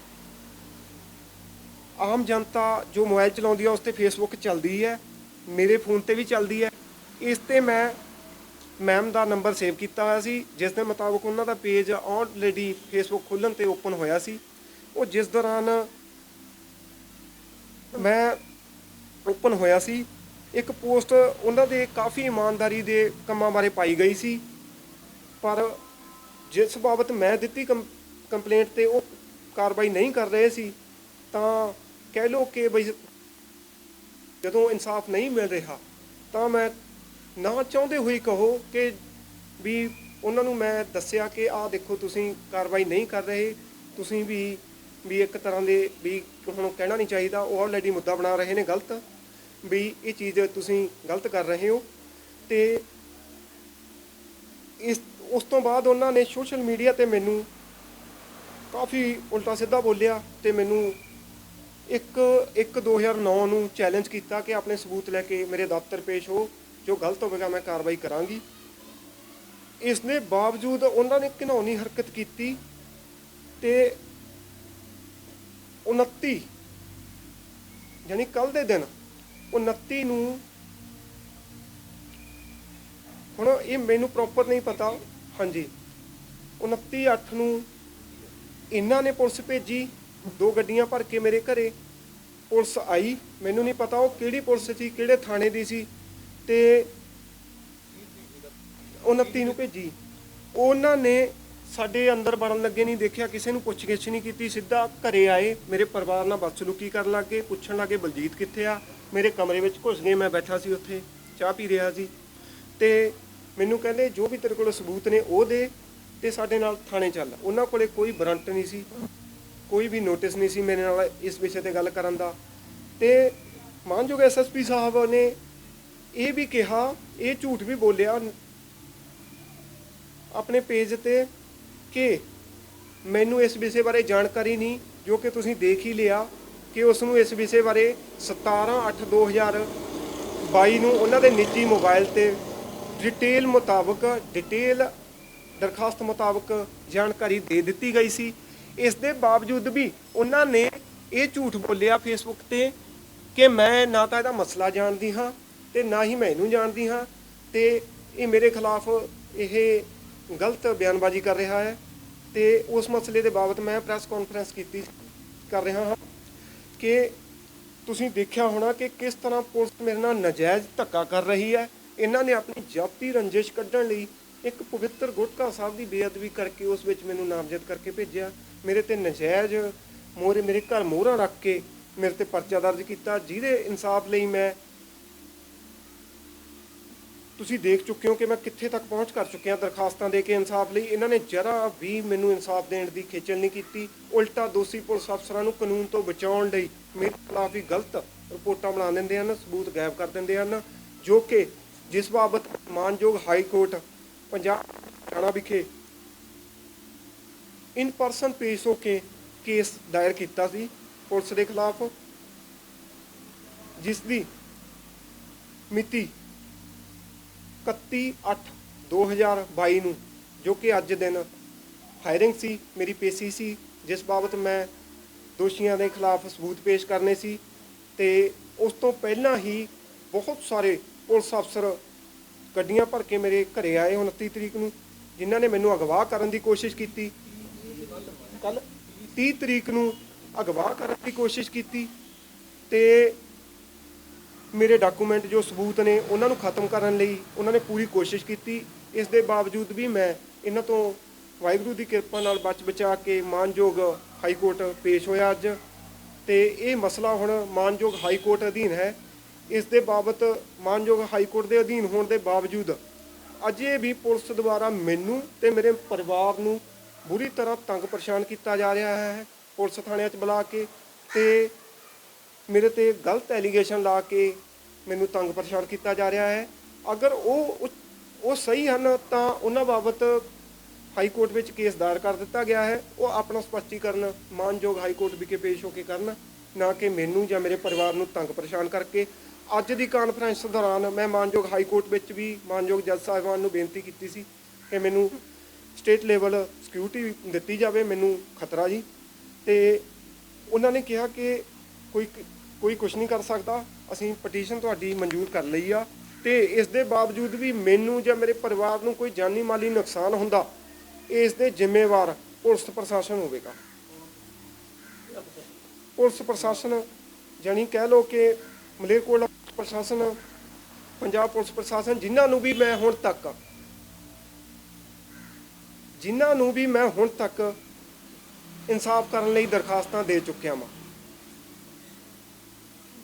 ਆਮ ਜਨਤਾ ਜੋ ਮੋਬਾਈਲ ਚਲਾਉਂਦੀ ਹੈ ਉਸ ਤੇ ਫੇਸਬੁੱਕ ਚੱਲਦੀ ਹੈ ਮੇਰੇ ਫੋਨ ਤੇ ਵੀ ਚੱਲਦੀ ਹੈ ਇਸ ਤੇ ਮੈਂ ਮੈਮ ਦਾ ਨੰਬਰ ਸੇਵ ਕੀਤਾ ਹੋਇਆ ਸੀ, ਜਿਸ ਦੇ ਮੁਤਾਬਕ ਉਹਨਾਂ ਦਾ ਪੇਜ ਆਲਰੇਡੀ ਫੇਸਬੁੱਕ ਖੁੱਲਣ ਤੇ ਓਪਨ ਹੋਇਆ ਸੀ। ਉਹ ਜਿਸ ਦੌਰਾਨ ਮੈਂ ਓਪਨ ਹੋਇਆ ਸੀ। ਇੱਕ ਪੋਸਟ ਉਹਨਾਂ ਦੇ ਕਾਫੀ ਇਮਾਨਦਾਰੀ ਦੇ ਕੰਮਾਂ ਬਾਰੇ ਪਾਈ ਗਈ ਸੀ। ਪਰ ਜਿਸ ਬਾਬਤ ਮੈਂ ਦਿੱਤੀ ਕੰਪਲੇਂਟ ਤੇ ਉਹ ਕਾਰਵਾਈ ਨਹੀਂ ਕਰ ਰਹੇ ਸੀ, ਤਾਂ ਕਹਿ ਲਓ ਕਿ ਬਈ ਜਦੋਂ ਇਨਸਾਫ ਨਹੀਂ ਮਿਲ ਰਿਹਾ, ਤਾਂ ਮੈਂ ਨਾ ਚਾਹੁੰਦੇ ਹੋਈ ਕਹੋ ਕਿ ਵੀ ਉਹਨਾਂ ਨੂੰ ਮੈਂ ਦੱਸਿਆ ਕਿ ਆਹ ਦੇਖੋ ਤੁਸੀਂ ਕਾਰਵਾਈ ਨਹੀਂ ਕਰ ਰਹੇ, ਤੁਸੀਂ ਵੀ ਵੀ ਇੱਕ ਤਰ੍ਹਾਂ ਦੇ ਵੀ ਹੁਣ ਕਹਿਣਾ ਨਹੀਂ ਚਾਹੀਦਾ, ਉਹ ਆਲਰੇਡੀ ਮੁੱਦਾ ਬਣਾ ਰਹੇ ਨੇ ਗਲਤ। ਵੀ ਇਹ ਚੀਜ਼ ਤੁਸੀਂ ਗਲਤ ਕਰ ਰਹੇ ਹੋ ਤੇ ਇਸ, ਉਸ ਤੋਂ ਬਾਅਦ ਉਹਨਾਂ ਨੇ ਸੋਸ਼ਲ ਮੀਡੀਆ ਤੇ ਮੈਨੂੰ ਕਾਫੀ ਉਲਟਾ ਸਿੱਧਾ ਬੋਲਿਆ ਤੇ ਮੈਨੂੰ ਇੱਕ 1 2009 ਨੂੰ ਚੈਲੰਜ ਕੀਤਾ ਕਿ ਆਪਣੇ ਸਬੂਤ ਲੈ ਕੇ ਮੇਰੇ ਦਫ਼ਤਰ ਪੇਸ਼ ਹੋ, ਜੋ ਗਲਤ ਹੋਵੇਗਾ ਮੈਂ ਕਾਰਵਾਈ ਕਰਾਂਗੀ। ਇਸ ਦੇ ਬਾਵਜੂਦ ਉਹਨਾਂ ਨੇ ਘਿਨੌਣੀ ਹਰਕਤ ਕੀਤੀ ਤੇ 29 ਯਾਨੀ ਕੱਲ ਦੇ ਦਿਨ 29 ਨੂੰ ਹੁਣ ਇਹ ਮੈਨੂੰ ਪ੍ਰੋਪਰ ਨਹੀਂ ਪਤਾ। ਹਾਂਜੀ। 29 8 ਨੂੰ ਇਹਨਾਂ ਨੇ ਪੁਲਿਸ ਭੇਜੀ। ਦੋ ਗੱਡੀਆਂ ਭਰ ਕੇ ਮੇਰੇ ਘਰੇ। ਪੁਲਿਸ ਆਈ। ਮੈਨੂੰ ਨਹੀਂ ਪਤਾ ਉਹ ਕਿਹੜੀ ਪੁਲਿਸ ਸੀ, ਕਿਹੜੇ ਥਾਣੇ ਦੀ ਸੀ। ਤੇ 29 ਨੂੰ ਭੇਜੀ। ਉਹਨਾਂ ਨੇ ਸਾਡੇ ਅੰਦਰ ਵੜਨ ਲੱਗੇ ਨਹੀਂ, ਦੇਖਿਆ ਕਿਸੇ ਨੂੰ ਪੁੱਛਗਿੱਛ ਨਹੀਂ ਕੀਤੀ, ਸਿੱਧਾ ਘਰੇ ਆਏ, ਮੇਰੇ ਪਰਿਵਾਰ ਨਾਲ ਬਦਸਲੂਕੀ ਕਰਨ ਲੱਗੇ, ਪੁੱਛਣ ਲੱਗੇ ਬਲਜੀਤ ਕਿੱਥੇ ਆ? ਮੇਰੇ ਕਮਰੇ ਵਿੱਚ ਘੁਸ ਗਏ, ਮੈਂ ਬੈਠਾ ਸੀ ਉੱਥੇ, ਚਾਹ ਪੀ ਰਿਹਾ ਸੀ। ਤੇ ਮੈਨੂੰ ਕਹਿੰਦੇ, ਜੋ ਵੀ ਤੇਰੇ ਕੋਲ ਸਬੂਤ ਨੇ, ਉਹ ਦੇ, ਤੇ ਸਾਡੇ ਨਾਲ ਥਾਣੇ ਚੱਲ। ਉਹਨਾਂ ਕੋਲੇ ਕੋਈ ਵਾਰੰਟ ਨਹੀਂ ਸੀ, ਕੋਈ ਵੀ ਨੋਟਿਸ ਨਹੀਂ ਸੀ ਮੇਰੇ ਨਾਲ ਇਸ ਵਿਸ਼ੇ ਤੇ ਗੱਲ ਕਰਨ ਦਾ। ਤੇ ਮਾਨਯੋਗ ਐਸਐਸਪੀ ਸਾਹਿਬ ਨੇ ਇਹ ਵੀ ਕਿਹਾ, ਇਹ ਝੂਠ ਵੀ ਬੋਲਿਆ, ਆਪਣੇ ਪੇਜ ਤੇ ਕਿ ਮੈਨੂੰ ਇਸ ਵਿਸ਼ੇ ਬਾਰੇ ਜਾਣਕਾਰੀ ਨਹੀਂ, ਜੋ ਕਿ ਤੁਸੀਂ ਦੇਖ ਹੀ ਲਿਆ ਕਿ ਉਸ ਨੂੰ ਇਸ ਵਿਸ਼ੇ ਬਾਰੇ 17/8/2022 ਨੂੰ ਉਹਨਾਂ ਦੇ ਨਿੱਜੀ ਮੋਬਾਈਲ ਤੇ ਡਿਟੇਲ ਮੁਤਾਬਕ, ਡਿਟੇਲ ਦਰਖਾਸਤ ਮੁਤਾਬਕ ਜਾਣਕਾਰੀ ਦੇ ਦਿੱਤੀ ਗਈ ਸੀ। ਇਸ ਦੇ ਬਾਵਜੂਦ ਵੀ ਉਹਨਾਂ ਨੇ ਇਹ ਝੂਠ ਬੋਲਿਆ ਫੇਸਬੁੱਕ ਤੇ ਕਿ ਮੈਂ ਨਾ ਤਾਂ ਇਹਦਾ ਮਸਲਾ ਜਾਣਦੀ ਹਾਂ ਤੇ ਨਾ ਹੀ ਮੈਂ ਇਹਨੂੰ ਜਾਣਦੀ ਹਾਂ ਤੇ ਇਹ ਮੇਰੇ ਖਿਲਾਫ ਇਹ ਗਲਤ ਬਿਆਨਬਾਜ਼ੀ ਕਰ ਰਿਹਾ ਹੈ ਤੇ ਉਸ ਮਸਲੇ ਦੇ ਬਾਬਤ ਮੈਂ ਪ੍ਰੈਸ ਕਾਨਫਰੰਸ ਕੀਤੀ ਕਰ ਰਿਹਾ ਹਾਂ ਕਿ ਤੁਸੀਂ ਦੇਖਿਆ ਹੋਣਾ ਕਿ ਕਿਸ ਤਰ੍ਹਾਂ ਪੁਲਿਸ ਮੇਰੇ ਨਾਲ ਨਜਾਇਜ਼ ਧੱਕਾ ਕਰ ਰਹੀ ਹੈ। ਇਹਨਾਂ ਨੇ ਆਪਣੀ ਜਾਤੀ ਰੰਜਿਸ਼ ਕੱਢਣ ਲਈ ਇੱਕ ਪਵਿੱਤਰ ਗੁਟਕਾ ਸਾਹਿਬ ਦੀ ਬੇਅਦਬੀ ਕਰਕੇ ਉਸ ਵਿੱਚ ਮੈਨੂੰ ਨਾਮਜ਼ਦ ਕਰਕੇ ਭੇਜਿਆ। ਮੇਰੇ ਤੇ ਨਜਾਇਜ਼ ਮੋਰੇ ਮੇਰੇ ਘਰ ਮੋਹਰਾਂ ਰੱਖ ਕੇ ਮੇਰੇ ਤੇ ਪਰਚਾ ਦਰਜ ਕੀਤਾ। ਜਿਹਦੇ ਇਨਸਾਫ ਲਈ ਮੈਂ ਤੁਸੀਂ ਦੇਖ ਚੁੱਕੇ ਹੋ ਕਿ ਮੈਂ ਕਿੱਥੇ ਤੱਕ ਪਹੁੰਚ ਕਰ ਚੁੱਕਿਆ ਦਰਖਾਸਤਾਂ ਦੇ ਕੇ ਇਨਸਾਫ ਲਈ। ਇਹਨਾਂ ਨੇ ਜਰਾ ਵੀ ਮੈਨੂੰ ਇਨਸਾਫ ਦੇਣ ਦੀ ਖੇਚਲ ਨਹੀਂ ਕੀਤੀ। ਉਲਟਾ ਦੋਸ਼ੀ ਪੁਲਿਸ ਅਫਸਰਾਂ ਨੂੰ ਕਾਨੂੰਨ ਤੋਂ ਬਚਾਉਣ ਲਈ ਮੇਰੇ ਖਿਲਾਫ ਹੀ ਗਲਤ ਰਿਪੋਰਟਾਂ ਬਣਾ ਦਿੰਦੇ ਹਨ, ਸਬੂਤ ਗਾਇਬ ਕਰ ਦਿੰਦੇ ਹਨ, ਜੋ ਕਿ ਜਿਸ ਬਾਬਤ ਮਾਨਯੋਗ ਹਾਈ ਕੋਰਟ ਪੰਜਾਬ ਹਰਿਆਣਾ ਵਿਖੇ ਇਨ ਪਰਸਨ ਪੇਸ਼ ਹੋ ਕੇ ਕੇਸ ਦਾਇਰ ਕੀਤਾ ਸੀ ਪੁਲਿਸ ਦੇ ਖਿਲਾਫ, ਜਿਸ ਦੀ ਮਿਤੀ 31/8/2022 ਨੂੰ, ਜੋ ਕਿ ਅੱਜ ਦਿਨ ਫਾਇਰਿੰਗ ਸੀ, ਮੇਰੀ ਪੇਸ਼ੀ ਸੀ, ਜਿਸ ਬਾਬਤ ਮੈਂ ਦੋਸ਼ੀਆਂ ਦੇ ਖਿਲਾਫ ਸਬੂਤ ਪੇਸ਼ ਕਰਨੇ ਸੀ ਤੇ ਉਸ ਤੋਂ ਪਹਿਲਾਂ ਹੀ ਬਹੁਤ ਸਾਰੇ ਪੁਲਿਸ ਅਫਸਰ ਗੱਡੀਆਂ ਭਰ ਕੇ ਮੇਰੇ ਘਰੇ ਆਏ 29 ਤਰੀਕ ਨੂੰ, ਜਿਨ੍ਹਾਂ ਨੇ ਮੈਨੂੰ ਅਗਵਾ ਕਰਨ ਦੀ ਕੋਸ਼ਿਸ਼ ਕੀਤੀ। ਕੱਲ 30 ਤਰੀਕ ਨੂੰ ਅਗਵਾ ਕਰਨ ਦੀ ਕੋਸ਼ਿਸ਼ ਕੀਤੀ ਤੇ ਮੇਰੇ ਡਾਕੂਮੈਂਟ ਜੋ ਸਬੂਤ ਨੇ, ਉਹਨਾਂ ਨੂੰ ਖਤਮ ਕਰਨ ਲਈ ਉਹਨਾਂ ਨੇ ਪੂਰੀ ਕੋਸ਼ਿਸ਼ ਕੀਤੀ। ਇਸ ਦੇ ਬਾਵਜੂਦ ਵੀ ਮੈਂ ਇਹਨਾਂ ਤੋਂ ਵਾਹਿਗੁਰੂ ਦੀ ਕਿਰਪਾ ਨਾਲ ਬਚ ਬਚਾ ਕੇ ਮਾਨਯੋਗ ਹਾਈ ਕੋਰਟ ਪੇਸ਼ ਹੋਇਆ ਅੱਜ। ਤੇ ਇਹ ਮਸਲਾ ਹੁਣ ਮਾਨਯੋਗ ਹਾਈ ਕੋਰਟ ਅਧੀਨ ਹੈ। ਇਸ ਦੇ ਬਾਬਤ ਮਾਨਯੋਗ ਹਾਈ ਕੋਰਟ ਦੇ ਅਧੀਨ ਹੋਣ ਦੇ ਬਾਵਜੂਦ ਅਜੇ ਵੀ ਪੁਲਿਸ ਦੁਆਰਾ ਮੈਨੂੰ ਤੇ ਮੇਰੇ ਪਰਿਵਾਰ ਨੂੰ ਬੁਰੀ ਤਰ੍ਹਾਂ ਤੰਗ ਪਰੇਸ਼ਾਨ ਕੀਤਾ ਜਾ ਰਿਹਾ ਹੈ। ਪੁਲਿਸ ਥਾਣਿਆਂ 'ਚ ਬੁਲਾ ਕੇ ਤੇ ਮੇਰੇ ਤੇ ਗਲਤ ਐਲੀਗੇਸ਼ਨ ਲਾ ਕੇ ਮੈਨੂੰ ਤੰਗ ਪਰੇਸ਼ਾਨ ਕੀਤਾ ਜਾ ਰਿਹਾ ਹੈ। ਅਗਰ ਉਹ ਉਹ- ਸਹੀ ਹਨ, ਤਾਂ ਉਹਨਾਂ ਬਾਬਤ ਹਾਈ ਕੋਰਟ ਵਿੱਚ ਕੇਸ ਦਾਇਰ ਕਰ ਦਿੱਤਾ ਗਿਆ ਹੈ। ਉਹ ਆਪਣਾ ਸਪਸ਼ਟੀਕਰਨ ਮਾਨਯੋਗ ਹਾਈ ਕੋਰਟ ਵਿਖੇ ਪੇਸ਼ ਹੋ ਕੇ ਕਰਨ, ਨਾ ਕਿ ਮੈਨੂੰ ਜਾਂ ਮੇਰੇ ਪਰਿਵਾਰ ਨੂੰ ਤੰਗ ਪਰੇਸ਼ਾਨ ਕਰਕੇ। ਅੱਜ ਦੀ ਕਾਨਫਰੰਸ ਦੌਰਾਨ ਮੈਂ ਮਾਨਯੋਗ ਹਾਈ ਕੋਰਟ ਵਿੱਚ ਵੀ ਮਾਨਯੋਗ ਜੱਜ ਸਾਹਿਬਾਨ ਨੂੰ ਬੇਨਤੀ ਕੀਤੀ ਸੀ ਕਿ ਮੈਨੂੰ ਸਟੇਟ ਲੈਵਲ ਸਿਕਿਉਰਿਟੀ ਦਿੱਤੀ ਜਾਵੇ। ਮੈਨੂੰ ਖਤਰਾ ਜੀ। ਤੇ ਉਹਨਾਂ ਨੇ ਕਿਹਾ ਕਿ ਕੋਈ ਕੋਈ ਕੁਝ ਨਹੀਂ ਕਰ ਸਕਦਾ। ਅਸੀਂ ਪਟੀਸ਼ਨ ਤੁਹਾਡੀ ਮਨਜ਼ੂਰ ਕਰ ਲਈ ਆ ਤੇ ਇਸ ਦੇ ਬਾਵਜੂਦ ਵੀ ਮੈਨੂੰ ਜਾਂ ਮੇਰੇ ਪਰਿਵਾਰ ਨੂੰ ਕੋਈ ਜਾਨੀ ਮਾਲੀ ਨੁਕਸਾਨ ਹੁੰਦਾ, ਇਸ ਦੇ ਜ਼ਿੰਮੇਵਾਰ ਪੁਲਿਸ ਪ੍ਰਸ਼ਾਸਨ ਹੋਵੇਗਾ। ਪੁਲਿਸ ਪ੍ਰਸ਼ਾਸਨ ਜਾਨੀ ਕਹਿ ਲੋ ਕਿ ਮਲੇਰਕੋਟਲਾ ਪ੍ਰਸ਼ਾਸਨ, ਪੰਜਾਬ ਪੁਲਿਸ ਪ੍ਰਸ਼ਾਸਨ, ਜਿਨ੍ਹਾਂ ਨੂੰ ਵੀ ਮੈਂ ਹੁਣ ਤੱਕ ਜਿਨ੍ਹਾਂ ਨੂੰ ਵੀ ਮੈਂ ਹੁਣ ਤੱਕ ਇਨਸਾਫ ਕਰਨ ਲਈ ਦਰਖਾਸਤਾਂ ਦੇ ਚੁੱਕਿਆ ਹਾਂ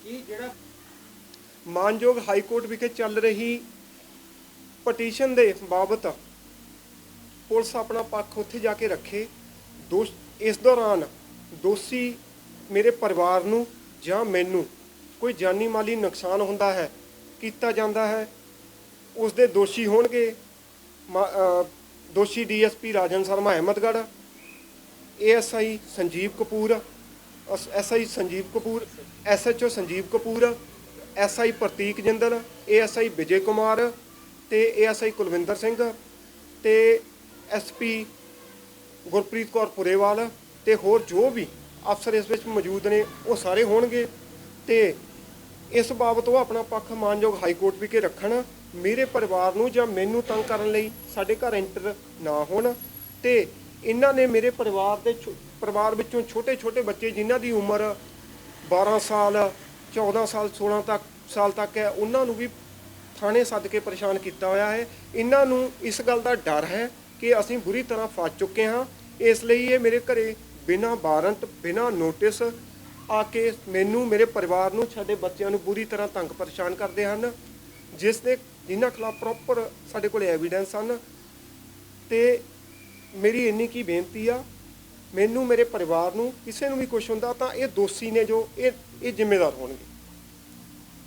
ਕੀ ਜਿਹੜਾ ਮਾਨਯੋਗ ਹਾਈ ਕੋਰਟ ਵਿਖੇ ਚੱਲ ਰਹੀ ਪਟੀਸ਼ਨ ਦੇ ਬਾਬਤ ਪੁਲਿਸ ਆਪਣਾ ਪੱਖ ਉੱਥੇ ਜਾ ਕੇ ਰੱਖੇ। ਦੋਸ਼, ਇਸ ਦੌਰਾਨ ਦੋਸ਼ੀ ਮੇਰੇ ਪਰਿਵਾਰ ਨੂੰ ਜਾਂ ਮੈਨੂੰ ਕੋਈ ਜਾਨੀ ਮਾਲੀ ਨੁਕਸਾਨ ਹੁੰਦਾ ਹੈ, ਕੀਤਾ ਜਾਂਦਾ ਹੈ। ਉਸ ਦੇ ਦੋਸ਼ੀ ਹੋਣਗੇ ਮਾ- ਅਹ ਦੋਸ਼ੀ DSP Rajan Sharma Ahmedgarh ASI Sanjeev Kapoor SI Sanjeev Kapoor SHO Sanjeev Kapoor SI Pratik Jindal ASI Vijay Kumar ਤੇ ਏਐਸਆਈ ਕੁਲਵਿੰਦਰ ਸਿੰਘ ਤੇ ਐਸਪੀ ਗੁਰਪ੍ਰੀਤ ਕੌਰ ਪੁਰੇਵਾਲ ਤੇ ਹੋਰ ਜੋ ਵੀ ਅਫਸਰ ਇਸ ਵਿੱਚ ਮੌਜੂਦ ਨੇ, ਉਹ ਸਾਰੇ ਹੋਣਗੇ ਤੇ ਇਸ ਬਾਬਤ ਉਹ ਆਪਣਾ ਪੱਖ ਮਾਨਯੋਗ ਹਾਈ ਕੋਰਟ ਵਿਖੇ ਰੱਖਣ, ਮੇਰੇ ਪਰਿਵਾਰ ਨੂੰ ਜਾਂ ਮੈਨੂੰ ਤੰਗ ਕਰਨ ਲਈ ਸਾਡੇ ਘਰ ਐਂਟਰ ਨਾ ਹੋਣ ਤੇ ਇਹਨਾਂ ਨੇ ਮੇਰੇ ਪਰਿਵਾਰ ਦੇ ਛੋ- ਪਰਿਵਾਰ ਵਿੱਚੋਂ ਛੋਟੇ-ਛੋਟੇ ਬੱਚੇ ਜਿਨ੍ਹਾਂ ਦੀ ਉਮਰ 12 ਸਾਲ 14 ਸਾਲ 16 ਤੱਕ, ਸਾਲ ਤੱਕ ਹੈ, ਉਹਨਾਂ ਨੂੰ ਵੀ ਥਾਣੇ ਸੱਦ ਕੇ ਪਰੇਸ਼ਾਨ ਕੀਤਾ ਹੋਇਆ ਹੈ। ਇਹਨਾਂ ਨੂੰ ਇਸ ਗੱਲ ਦਾ ਡਰ ਹੈ ਕਿ ਅਸੀਂ ਬੁਰੀ ਤਰ੍ਹਾਂ ਫਸ ਚੁੱਕੇ ਹਾਂ। ਇਸ ਲਈ ਇਹ ਮੇਰੇ ਘਰੇ ਬਿਨਾਂ ਵਾਰੰਟ, ਬਿਨਾਂ ਨੋਟਿਸ ਆ ਕੇ ਮੈਨੂੰ, ਮੇਰੇ ਪਰਿਵਾਰ ਨੂੰ, ਸਾਡੇ ਬੱਚਿਆਂ ਨੂੰ ਬੁਰੀ ਤਰ੍ਹਾਂ ਤੰਗ ਪਰੇਸ਼ਾਨ ਕਰਦੇ ਹਨ, ਜਿਸ ਦੇ ਜਿਨ੍ਹਾਂ ਖਿਲਾਫ ਪ੍ਰੋਪਰ ਸਾਡੇ ਕੋਲ ਐਵੀਡੈਂਸ ਹਨ। ਤੇ ਮੇਰੀ ਇੰਨੀ ਕੀ ਬੇਨਤੀ ਆ ਮੈਨੂੰ ਮੇਰੇ ਪਰਿਵਾਰ ਨੂੰ ਕਿਸੇ ਨੂੰ ਵੀ ਕੁਝ ਹੁੰਦਾ ਤਾਂ ਇਹ ਦੋਸ਼ੀ ਨੇ ਜੋ ਇਹ ਇਹ ਜ਼ਿੰਮੇਵਾਰ ਹੋਣਗੇ।